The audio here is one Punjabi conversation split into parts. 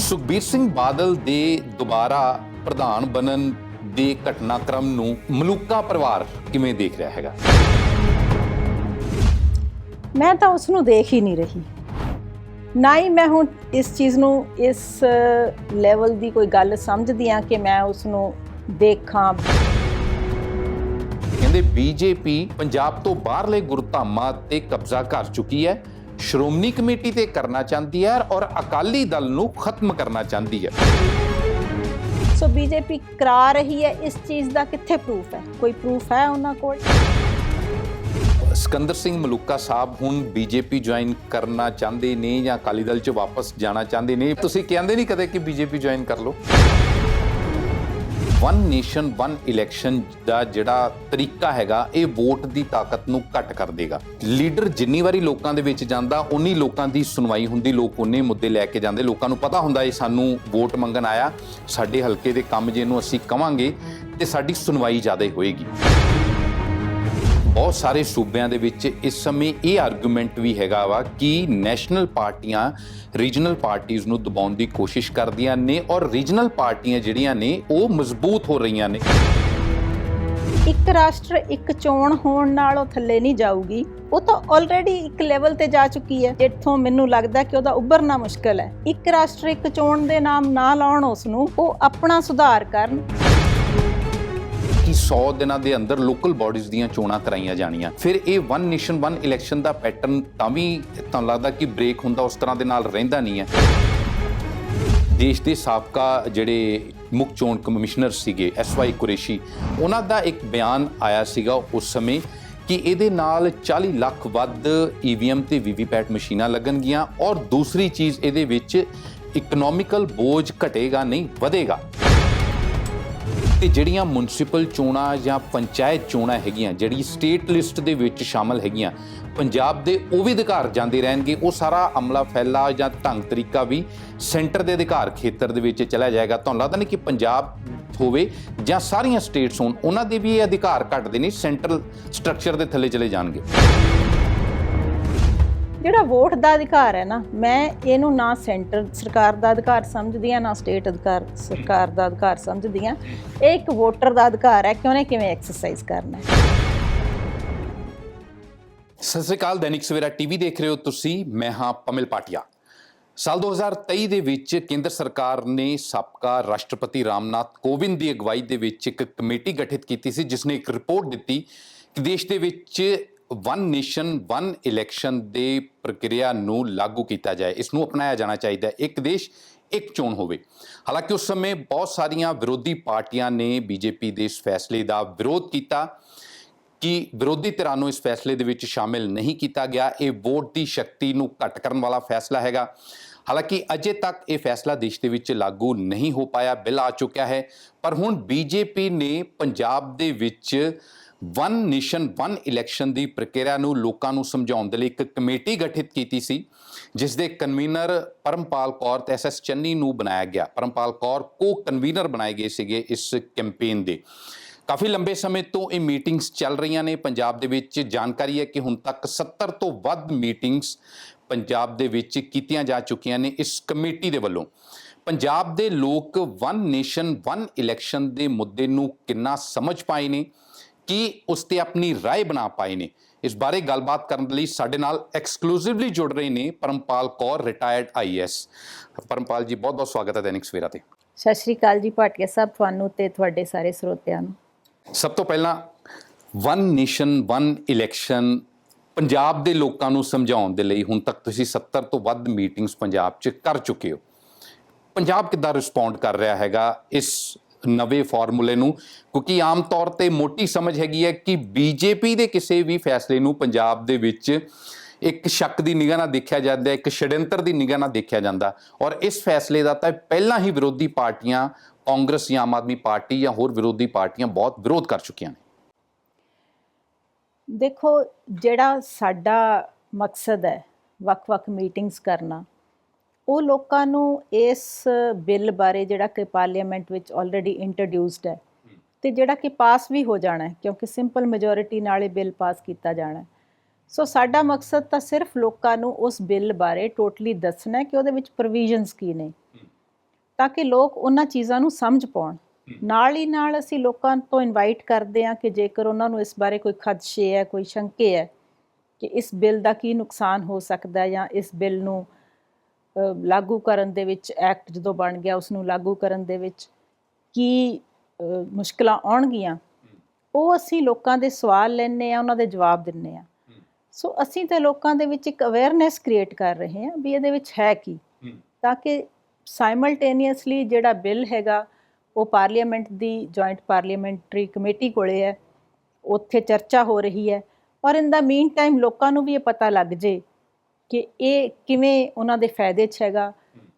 ਸੁਖਬੀਰ ਸਿੰਘ ਬਾਦਲ ਦੇ ਦੁਬਾਰਾ ਪ੍ਰਧਾਨ ਬਣਨ ਦੇ ਘਟਨਾਕ੍ਰਮ ਨੂੰ ਮਲੂਕਾ ਪਰਿਵਾਰ ਕਿਵੇਂ ਦੇਖ ਰਿਹਾ ਹੈਗਾ? ਮੈਂ ਤਾਂ ਉਸ ਨੂੰ ਦੇਖ ਹੀ ਨਹੀਂ ਰਹੀ। ਨਾ ਹੀ ਮੈਂ ਹੁਣ ਇਸ ਚੀਜ਼ ਨੂੰ ਇਸ ਲੈਵਲ ਦੀ ਕੋਈ ਗੱਲ ਸਮਝਦੀ ਆ ਕਿ ਮੈਂ ਉਸ ਨੂੰ ਦੇਖਾਂ। ਕਹਿੰਦੇ ਬੀਜੇਪੀ ਪੰਜਾਬ ਤੋਂ ਬਾਹਰਲੇ ਗੁਰਧਾਮਾਂ ਤੇ ਕਬਜ਼ਾ ਕਰ ਚੁੱਕੀ ਹੈ। ਸ਼੍ਰੋਮਣੀ ਕਮੇਟੀ ਤੇ ਕਰਨਾ ਚਾਹੁੰਦੀ ਹੈ ਔਰ ਅਕਾਲੀ ਦਲ ਨੂੰ ਖਤਮ ਕਰਨਾ ਚਾਹੁੰਦੀ ਹੈ। ਸੋ ਬੀਜੇਪੀ ਕਰਾ ਰਹੀ ਹੈ ਇਸ ਚੀਜ਼ ਦਾ ਕਿੱਥੇ ਪ੍ਰੂਫ ਹੈ? ਕੋਈ ਪ੍ਰੂਫ ਹੈ ਉਹਨਾਂ ਕੋਲ? ਸਿਕੰਦਰ ਸਿੰਘ ਮਲੂਕਾ ਸਾਹਿਬ ਹੁਣ ਬੀਜੇਪੀ ਜੁਆਇਨ ਕਰਨਾ ਚਾਹੁੰਦੇ ਨੇ ਜਾਂ ਅਕਾਲੀ ਦਲ 'ਚ ਵਾਪਸ ਜਾਣਾ ਚਾਹੁੰਦੇ ਨੇ? ਤੁਸੀਂ ਕਹਿੰਦੇ ਨਹੀਂ ਕਦੇ ਕਿ ਬੀਜੇਪੀ ਜੁਆਇਨ ਕਰ ਲਓ? ਵਨ ਨੇਸ਼ਨ ਵਨ ਇਲੈਕਸ਼ਨ ਦਾ ਜਿਹੜਾ ਤਰੀਕਾ ਹੈਗਾ, ਇਹ ਵੋਟ ਦੀ ਤਾਕਤ ਨੂੰ ਘੱਟ ਕਰ ਦੇਗਾ। ਲੀਡਰ ਜਿੰਨੀ ਵਾਰੀ ਲੋਕਾਂ ਦੇ ਵਿੱਚ ਜਾਂਦਾ, ਉਨੀ ਲੋਕਾਂ ਦੀ ਸੁਣਵਾਈ ਹੁੰਦੀ, ਲੋਕ ਉਨੇ ਮੁੱਦੇ ਲੈ ਕੇ ਜਾਂਦੇ। ਲੋਕਾਂ ਨੂੰ ਪਤਾ ਹੁੰਦਾ ਇਹ ਸਾਨੂੰ ਵੋਟ ਮੰਗਣ ਆਇਆ, ਸਾਡੇ ਹਲਕੇ ਦੇ ਕੰਮ ਜਿਹਨੂੰ ਅਸੀਂ ਕਵਾਂਗੇ, ਤੇ ਸਾਡੀ ਸੁਣਵਾਈ ਜ਼ਿਆਦਾ ਹੋਏਗੀ। ਬਹੁਤ ਸਾਰੇ ਸੂਬਿਆਂ ਦੇ ਵਿੱਚ ਇਸ ਸਮੇਂ ਇਹ ਆਰਗੂਮੈਂਟ ਵੀ ਹੈਗਾ ਵਾ ਕਿ ਨੈਸ਼ਨਲ ਪਾਰਟੀਆਂ ਰੀਜਨਲ ਪਾਰਟੀਆਂ ਨੂੰ ਦਬਾਉਣ ਦੀ ਕੋਸ਼ਿਸ਼ ਕਰਦੀਆਂ ਨੇ ਔਰ ਰੀਜਨਲ ਪਾਰਟੀਆਂ ਜਿਹੜੀਆਂ ਨੇ ਉਹ ਮਜ਼ਬੂਤ ਹੋ ਰਹੀਆਂ ਨੇ। ਇੱਕ ਰਾਸ਼ਟਰ ਇੱਕ ਚੋਣ ਹੋਣ ਨਾਲ ਉਹ ਥੱਲੇ ਨਹੀਂ ਜਾਊਗੀ। ਉਹ ਤਾਂ ਆਲਰੇਡੀ ਇੱਕ ਲੈਵਲ ਤੇ ਜਾ ਚੁੱਕੀ ਹੈ, ਜਿੱਥੋਂ ਮੈਨੂੰ ਲੱਗਦਾ ਕਿ ਉਹਦਾ ਉੱਭਰਨਾ ਮੁਸ਼ਕਲ ਹੈ। ਇੱਕ ਰਾਸ਼ਟਰ ਇੱਕ ਚੋਣ ਦੇ ਨਾਮ ਨਾ ਲਾਉਣ ਉਸ ਨੂੰ, ਉਹ ਆਪਣਾ ਸੁਧਾਰ ਕਰਨ। ਕਿ 100 ਦਿਨਾਂ ਦੇ ਅੰਦਰ ਲੋਕਲ ਬਾਡੀਜ਼ ਦੀਆਂ ਚੋਣਾਂ ਕਰਾਈਆਂ ਜਾਣੀਆਂ। ਫਿਰ ਇਹ ਵਨ ਨੇਸ਼ਨ ਵਨ ਇਲੈਕਸ਼ਨ ਦਾ ਪੈਟਰਨ ਤਾਂ ਵੀ ਤੁਹਾਨੂੰ ਲੱਗਦਾ ਕਿ ਬ੍ਰੇਕ ਹੁੰਦਾ, ਉਸ ਤਰ੍ਹਾਂ ਦੇ ਨਾਲ ਰਹਿੰਦਾ ਨਹੀਂ ਹੈ। ਦੇਸ਼ ਦੇ ਸਾਬਕਾ ਜਿਹੜੇ ਮੁੱਖ ਚੋਣ ਕਮਿਸ਼ਨਰ ਸੀਗੇ ਐਸਵਾਈ ਕੁਰੇਸ਼ੀ, ਉਹਨਾਂ ਦਾ ਇੱਕ ਬਿਆਨ ਆਇਆ ਸੀਗਾ ਉਸ ਸਮੇਂ ਕਿ ਇਹਦੇ ਨਾਲ 40 ਲੱਖ ਵੱਧ ਈਵੀਐਮ ਤੇ ਵੀਵੀਪੈਟ ਮਸ਼ੀਨਾਂ ਲੱਗਣਗੀਆਂ ਔਰ ਦੂਸਰੀ ਚੀਜ਼ ਇਹਦੇ ਵਿੱਚ ਇਕਨੋਮਿਕਲ ਬੋਝ ਘਟੇਗਾ ਨਹੀਂ, ਵਧੇਗਾ। ਤੇ ਜਿਹੜੀਆਂ ਮੁਨਸੀਪਲ ਚੋਣਾਂ ਜਾਂ ਪੰਚਾਇਤ ਚੋਣਾਂ ਹੈਗੀਆਂ, ਜਿਹੜੀ ਸਟੇਟ ਲਿਸਟ ਦੇ ਵਿੱਚ ਸ਼ਾਮਲ ਹੈਗੀਆਂ, ਪੰਜਾਬ ਦੇ ਉਹ ਵੀ ਅਧਿਕਾਰ ਜਾਂਦੇ ਰਹਿਣਗੇ, ਉਹ ਸਾਰਾ ਅਮਲਾ ਫੈਲਾ ਜਾਂ ਢੰਗ ਤਰੀਕਾ ਵੀ ਸੈਂਟਰ ਦੇ ਅਧਿਕਾਰ ਖੇਤਰ ਦੇ ਵਿੱਚ ਚਲਾ ਜਾਏਗਾ। ਤੁਹਾਨੂੰ ਲੱਗਦਾ ਨਹੀਂ ਕਿ ਪੰਜਾਬ ਹੋਵੇ ਜਾਂ ਸਾਰੀਆਂ ਸਟੇਟਸ ਹੋਣ, ਉਹਨਾਂ ਦੇ ਵੀ ਇਹ ਅਧਿਕਾਰ ਘਟਦੇ ਨੇ ਸੈਂਟਰਲ ਸਟਰਕਚਰ ਦੇ ਥੱਲੇ ਚਲੇ ਜਾਣਗੇ। ਜਿਹੜਾ ਵੋਟ ਦਾ ਅਧਿਕਾਰ ਹੈ ਨਾ, ਮੈਂ ਇਹਨੂੰ ਨਾ ਸੈਂਟਰ ਸਰਕਾਰ ਦਾ ਅਧਿਕਾਰ ਸਮਝਦੀ ਆ ਨਾ ਸਟੇਟ ਅਧਿਕਾਰ ਸਰਕਾਰ ਦਾ ਅਧਿਕਾਰ ਸਮਝਦੀ ਆ ਇਹ ਇੱਕ ਵੋਟਰ ਦਾ ਅਧਿਕਾਰ ਹੈ ਕਿ ਉਹਨੇ ਕਿਵੇਂ ਐਕਸਰਸਾਈਜ਼ ਕਰਨਾ ਹੈ? ਸਤਿ ਸ੍ਰੀ ਅਕਾਲ, ਦੈਨਿਕ ਸਵੇਰਾ ਟੀਵੀ ਦੇਖ ਰਹੇ ਹੋ ਤੁਸੀਂ, ਮੈਂ ਹਾਂ ਪਮਿਲ ਪਾਟਿਆ। ਸਾਲ 2023 ਦੇ ਵਿੱਚ ਕੇਂਦਰ ਸਰਕਾਰ ਨੇ ਸਾਬਕਾ ਰਾਸ਼ਟਰਪਤੀ ਰਾਮਨਾਥ ਕੋਵਿੰਦ ਦੀ ਅਗਵਾਈ ਦੇ ਵਿੱਚ ਇੱਕ ਕਮੇਟੀ ਗਠਿਤ ਕੀਤੀ ਸੀ ਜਿਸ ਨੇ ਇੱਕ ਰਿਪੋਰਟ ਦਿੱਤੀ ਕਿ ਦੇਸ਼ ਦੇ ਵਿੱਚ ਵਨ ਨੇਸ਼ਨ ਵਨ ਇਲੈਕਸ਼ਨ ਦੇ ਪ੍ਰਕਿਰਿਆ ਨੂੰ ਲਾਗੂ ਕੀਤਾ ਜਾਏ, ਇਸ ਨੂੰ ਅਪਣਾਇਆ ਜਾਣਾ ਚਾਹੀਦਾ ਹੈ। ਇੱਕ ਦੇਸ਼, ਇੱਕ ਚੋਣ ਹੋਵੇ। ਹਾਲਾਂਕਿ ਉਸ ਸਮੇਂ ਬਹੁਤ ਸਾਰੀਆਂ ਵਿਰੋਧੀ ਪਾਰਟੀਆਂ ਨੇ ਬੀਜੇਪੀ ਦੇ ਇਸ ਫੈਸਲੇ ਦਾ ਵਿਰੋਧ ਕੀਤਾ ਕਿ ਵਿਰੋਧੀ ਧਿਰਾਂ ਨੂੰ ਇਸ ਫੈਸਲੇ ਦੇ ਵਿੱਚ ਸ਼ਾਮਿਲ ਨਹੀਂ ਕੀਤਾ ਗਿਆ। ਇਹ ਵੋਟ ਦੀ ਸ਼ਕਤੀ ਨੂੰ ਘੱਟ ਕਰਨ ਵਾਲਾ ਫੈਸਲਾ ਹੈਗਾ। ਹਾਲਾਂਕਿ ਅਜੇ ਤੱਕ ਇਹ ਫੈਸਲਾ ਦੇਸ਼ ਦੇ ਵਿੱਚ ਲਾਗੂ ਨਹੀਂ ਹੋ ਪਾਇਆ, ਬਿੱਲ ਆ ਚੁੱਕਿਆ ਹੈ। ਪਰ ਹੁਣ ਬੀਜੇਪੀ ਨੇ ਪੰਜਾਬ ਦੇ ਵਿੱਚ ਵਨ ਨੇਸ਼ਨ, ਵਨ ਇਲੈਕਸ਼ਨ ਦੀ ਪ੍ਰਕਿਰਿਆ ਨੂੰ ਲੋਕਾਂ ਨੂੰ ਸਮਝਾਉਣ ਦੇ ਲਈ ਇੱਕ ਕਮੇਟੀ ਗਠਿਤ ਕੀਤੀ ਸੀ, ਜਿਸ ਦੇ ਕਨਵੀਨਰ ਪਰਮਪਾਲ ਕੌਰ ਤੇ ਐਸਐਸ ਚੰਨੀ ਨੂੰ ਬਣਾਇਆ ਗਿਆ। ਪਰਮਪਾਲ ਕੌਰ ਕੋ ਕਨਵੀਨਰ ਬਣਾਏ ਗਏ ਸੀਗੇ ਇਸ ਕੈਂਪੇਨ ਦੇ। ਕਾਫੀ ਲੰਬੇ ਸਮੇਂ ਤੋਂ ਇਹ ਮੀਟਿੰਗਸ ਚੱਲ ਰਹੀਆਂ ਨੇ। ਪੰਜਾਬ ਦੇ ਵਿੱਚ ਜਾਣਕਾਰੀ ਹੈ ਕਿ ਹੁਣ ਤੱਕ 70 ਤੋਂ ਵੱਧ ਮੀਟਿੰਗਸ ਪੰਜਾਬ ਦੇ ਵਿੱਚ ਕੀਤੀਆਂ ਜਾ ਚੁੱਕੀਆਂ ਨੇ ਇਸ ਕਮੇਟੀ ਦੇ ਵੱਲੋਂ। ਪੰਜਾਬ ਦੇ ਲੋਕ ਵਨ ਨੇਸ਼ਨ, ਵਨ ਇਲੈਕਸ਼ਨ ਦੇ ਮੁੱਦੇ ਨੂੰ ਕਿੰਨਾ ਸਮਝ ਪਾਏ ਨੇ ਕੀ ਉਸ ਤੇ ਆਪਣੀ رائے ਬਣਾ ਪਾਏ ਨੇ ਇਸ ਬਾਰੇ ਗੱਲਬਾਤ ਕਰਨ ਦੇ ਲਈ ਸਾਡੇ ਨਾਲ ਐਕਸਕਲੂਸਿਵਲੀ ਜੁੜ ਰਹੇ ਨੇ ਪਰਮਪਾਲ ਕੌਰ ਰਿਟਾਇਰਡ ਆਈਐਸ ਪਰਮਪਾਲ ਜੀ ਬਹੁਤ ਬਹੁਤ ਸਵਾਗਤ ਹੈ ਦੈਨਿਕ ਸਵੇਰਾ ਤੇ ਸਤਿ ਸ਼੍ਰੀ ਅਕਾਲ ਜੀ ਭਾਟੀਆ ਸਾਹਿਬ ਤੁਹਾਨੂੰ ਤੇ ਤੁਹਾਡੇ ਸਾਰੇ ਸਰੋਤਿਆਂ ਨੂੰ ਸਭ ਤੋਂ ਪਹਿਲਾਂ one nation one election Punjab ਦੇ ਲੋਕਾਂ ਨੂੰ ਸਮਝਾਉਣ ਦੇ ਲਈ ਹੁਣ ਤੱਕ ਤੁਸੀਂ 70 ਤੋਂ ਵੱਧ ਮੀਟਿੰਗਸ ਪੰਜਾਬ 'ਚ ਕਰ ਚੁੱਕੇ ਹੋ ਪੰਜਾਬ ਕਿੱਦਾਂ ਰਿਸਪੌਂਡ ਕਰ ਰਿਹਾ ਹੈਗਾ ਇਸ ਨਵੇਂ ਫਾਰਮੂਲੇ ਨੂੰ, ਕਿਉਂਕਿ ਆਮ ਤੌਰ ਤੇ ਮੋਟੀ ਸਮਝ ਹੈਗੀ ਹੈ ਕਿ ਬੀਜੇਪੀ ਦੇ ਕਿਸੇ ਵੀ ਫੈਸਲੇ ਨੂੰ ਪੰਜਾਬ ਦੇ ਵਿੱਚ ਇੱਕ ਸ਼ੱਕ ਦੀ ਨਿਗਾਹ ਨਾਲ ਦੇਖਿਆ ਜਾਂਦਾ, ਇੱਕ ਛੜਯੰਤਰ ਦੀ ਨਿਗਾਹ ਨਾਲ ਦੇਖਿਆ ਜਾਂਦਾ। ਔਰ ਇਸ ਫੈਸਲੇ ਦਾ ਤਾਂ ਪਹਿਲਾਂ ਹੀ ਵਿਰੋਧੀ ਪਾਰਟੀਆਂ, ਕਾਂਗਰਸ ਜਾਂ ਆਮ ਆਦਮੀ ਪਾਰਟੀ ਜਾਂ ਹੋਰ ਵਿਰੋਧੀ ਪਾਰਟੀਆਂ ਬਹੁਤ ਵਿਰੋਧ ਕਰ ਚੁੱਕੀਆਂ ਨੇ। ਦੇਖੋ, ਜਿਹੜਾ ਸਾਡਾ ਮਕਸਦ ਹੈ ਵੱਖ-ਵੱਖ ਮੀਟਿੰਗਸ ਕਰਨਾ ਉਹ ਲੋਕਾਂ ਨੂੰ ਇਸ ਬਿੱਲ ਬਾਰੇ ਜਿਹੜਾ ਕਿ ਪਾਰਲੀਮੈਂਟ ਵਿੱਚ ਆਲਰੇਡੀ ਇੰਟਰੋਡਿਊਸਡ ਹੈ ਤੇ ਜਿਹੜਾ ਕਿ ਪਾਸ ਵੀ ਹੋ ਜਾਣਾ ਹੈ, ਕਿਉਂਕਿ ਸਿੰਪਲ ਮੈਜੋਰਿਟੀ ਨਾਲ ਇਹ ਬਿੱਲ ਪਾਸ ਕੀਤਾ ਜਾਣਾ ਸੋ ਸਾਡਾ ਮਕਸਦ ਤਾਂ ਸਿਰਫ ਲੋਕਾਂ ਨੂੰ ਉਸ ਬਿੱਲ ਬਾਰੇ ਟੋਟਲੀ ਦੱਸਣਾ ਹੈ ਕਿ ਉਹਦੇ ਵਿੱਚ ਪ੍ਰੋਵੀਜ਼ਨਸ ਕੀ ਨੇ, ਤਾਂ ਕਿ ਲੋਕ ਉਹਨਾਂ ਚੀਜ਼ਾਂ ਨੂੰ ਸਮਝ ਪਾਉਣ। ਨਾਲ ਹੀ ਨਾਲ ਅਸੀਂ ਲੋਕਾਂ ਤੋਂ ਇਨਵਾਈਟ ਕਰਦੇ ਹਾਂ ਕਿ ਜੇਕਰ ਉਹਨਾਂ ਨੂੰ ਇਸ ਬਾਰੇ ਕੋਈ ਖਦਸ਼ੇ ਹੈ, ਕੋਈ ਸ਼ੰਕੇ ਹੈ ਕਿ ਇਸ ਬਿੱਲ ਦਾ ਕੀ ਨੁਕਸਾਨ ਹੋ ਸਕਦਾ ਹੈ ਜਾਂ ਇਸ ਬਿੱਲ ਨੂੰ ਲਾਗੂ ਕਰਨ ਦੇ ਵਿੱਚ ਐਕਟ ਜਦੋਂ ਬਣ ਗਿਆ ਉਸ ਨੂੰ ਲਾਗੂ ਕਰਨ ਦੇ ਵਿੱਚ ਕੀ ਮੁਸ਼ਕਲਾਂ ਆਉਣਗੀਆਂ, ਉਹ ਅਸੀਂ ਲੋਕਾਂ ਦੇ ਸਵਾਲ ਲੈਣੇ ਆ ਉਹਨਾਂ ਦੇ ਜਵਾਬ ਦਿੰਨੇ ਆ ਸੋ ਅਸੀਂ ਤਾਂ ਲੋਕਾਂ ਦੇ ਵਿੱਚ ਇੱਕ ਅਵੇਅਰਨੈਸ ਕ੍ਰੀਏਟ ਕਰ ਰਹੇ ਹਾਂ ਵੀ ਇਹਦੇ ਵਿੱਚ ਹੈ ਕੀ। ਤਾਂ ਕਿ ਸਾਈਮਲਟੇਨੀਅਸਲੀ ਜਿਹੜਾ ਬਿੱਲ ਹੈਗਾ, ਉਹ ਪਾਰਲੀਮੈਂਟ ਦੀ ਜੁਆਇੰਟ ਪਾਰਲੀਮੈਂਟਰੀ ਕਮੇਟੀ ਕੋਲੇ ਹੈ, ਉੱਥੇ ਚਰਚਾ ਹੋ ਰਹੀ ਹੈ, ਔਰ ਇਨ ਦਾ ਮੀਨ ਟਾਈਮ ਲੋਕਾਂ ਨੂੰ ਵੀ ਇਹ ਪਤਾ ਲੱਗ ਜੇ ਕਿ ਇਹ ਕਿਵੇਂ ਉਹਨਾਂ ਦੇ ਫਾਇਦੇ 'ਚ ਹੈਗਾ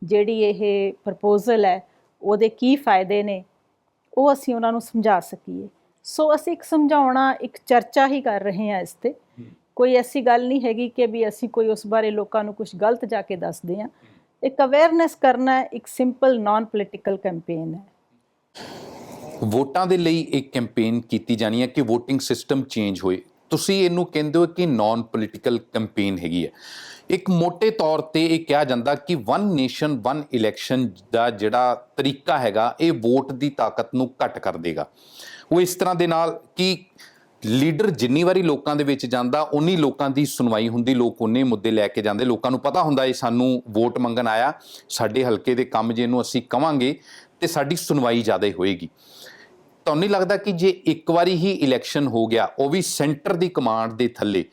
ਜਿਹੜੀ ਇਹ ਪ੍ਰਪੋਜ਼ਲ ਹੈ ਉਹਦੇ ਕੀ ਫਾਇਦੇ ਨੇ ਉਹ ਅਸੀਂ ਉਹਨਾਂ ਨੂੰ ਸਮਝਾ ਸਕੀਏ। ਸੋ ਅਸੀਂ ਇੱਕ ਸਮਝਾਉਣਾ ਇੱਕ ਚਰਚਾ ਹੀ ਕਰ ਰਹੇ ਹਾਂ ਇਸ ਤੇ। ਕੋਈ ਐਸੀ ਗੱਲ ਨਹੀਂ ਹੈਗੀ ਕਿ ਵੀ ਅਸੀਂ ਕੋਈ ਉਸ ਬਾਰੇ ਲੋਕਾਂ ਨੂੰ ਕੁਝ ਗਲਤ ਜਾ ਕੇ ਦੱਸਦੇ ਹਾਂ। ਇੱਕ ਅਵੇਅਰਨੈਸ ਕਰਨਾ ਹੈ ਇੱਕ ਸਿੰਪਲ ਨਾਨ ਪੋਲੀਟੀਕਲ ਕੈਂਪੇਨ ਹੈ। ਵੋਟਾਂ ਦੇ ਲਈ ਇੱਕ ਕੈਂਪੇਨ ਕੀਤੀ ਜਾਣੀ ਹੈ ਕਿ VOTING ਸਿਸਟਮ ਚੇਂਜ ਹੋਏ। ਤੁਸੀਂ ਇਹਨੂੰ ਕਹਿੰਦੇ ਹੋ ਕਿ ਨਾਨ ਪੋਲੀਟੀਕਲ ਕੈਂਪੇਨ ਹੈਗੀ ਹੈ। ਇੱਕ ਮੋٹے ਤੌਰ ਤੇ ਇਹ ਕਿਹਾ ਜਾਂਦਾ ਕਿ ਵਨ ਨੇਸ਼ਨ ਵਨ ਇਲੈਕਸ਼ਨ ਦਾ ਜਿਹੜਾ ਤਰੀਕਾ ਹੈਗਾ, ਇਹ ਵੋਟ ਦੀ ਤਾਕਤ ਨੂੰ ਘਟ ਕਰ ਦੇਗਾ। ਉਹ ਇਸ ਤਰ੍ਹਾਂ ਦੇ ਨਾਲ ਕਿ ਲੀਡਰ ਜਿੰਨੀ ਵਾਰੀ ਲੋਕਾਂ ਦੇ ਵਿੱਚ ਜਾਂਦਾ ਉਨੀ ਲੋਕਾਂ ਦੀ ਸੁਣਵਾਈ ਹੁੰਦੀ, ਲੋਕ ਉਨੇ ਮੁੱਦੇ ਲੈ ਕੇ ਜਾਂਦੇ। ਲੋਕਾਂ ਨੂੰ ਪਤਾ ਹੁੰਦਾ ਇਹ ਸਾਨੂੰ ਵੋਟ ਮੰਗਣ ਆਇਆ, ਸਾਡੇ ਹਲਕੇ ਦੇ ਕੰਮ ਜਿਹਨੂੰ ਅਸੀਂ ਕਵਾਂਗੇ ਤੇ ਸਾਡੀ ਸੁਣਵਾਈ ਜ਼ਿਆਦਾ ਹੋਏਗੀ। ਤੁਹਾਨੂੰ ਨਹੀਂ ਲੱਗਦਾ ਕਿ ਜੇ ਇੱਕ ਵਾਰੀ ਹੀ ਇਲੈਕਸ਼ਨ ਹੋ ਗਿਆ, ਉਹ ਵੀ ਸੈਂਟਰ ਦੀ ਕਮਾਂਡ ਦੇ ਥੱਲੇ,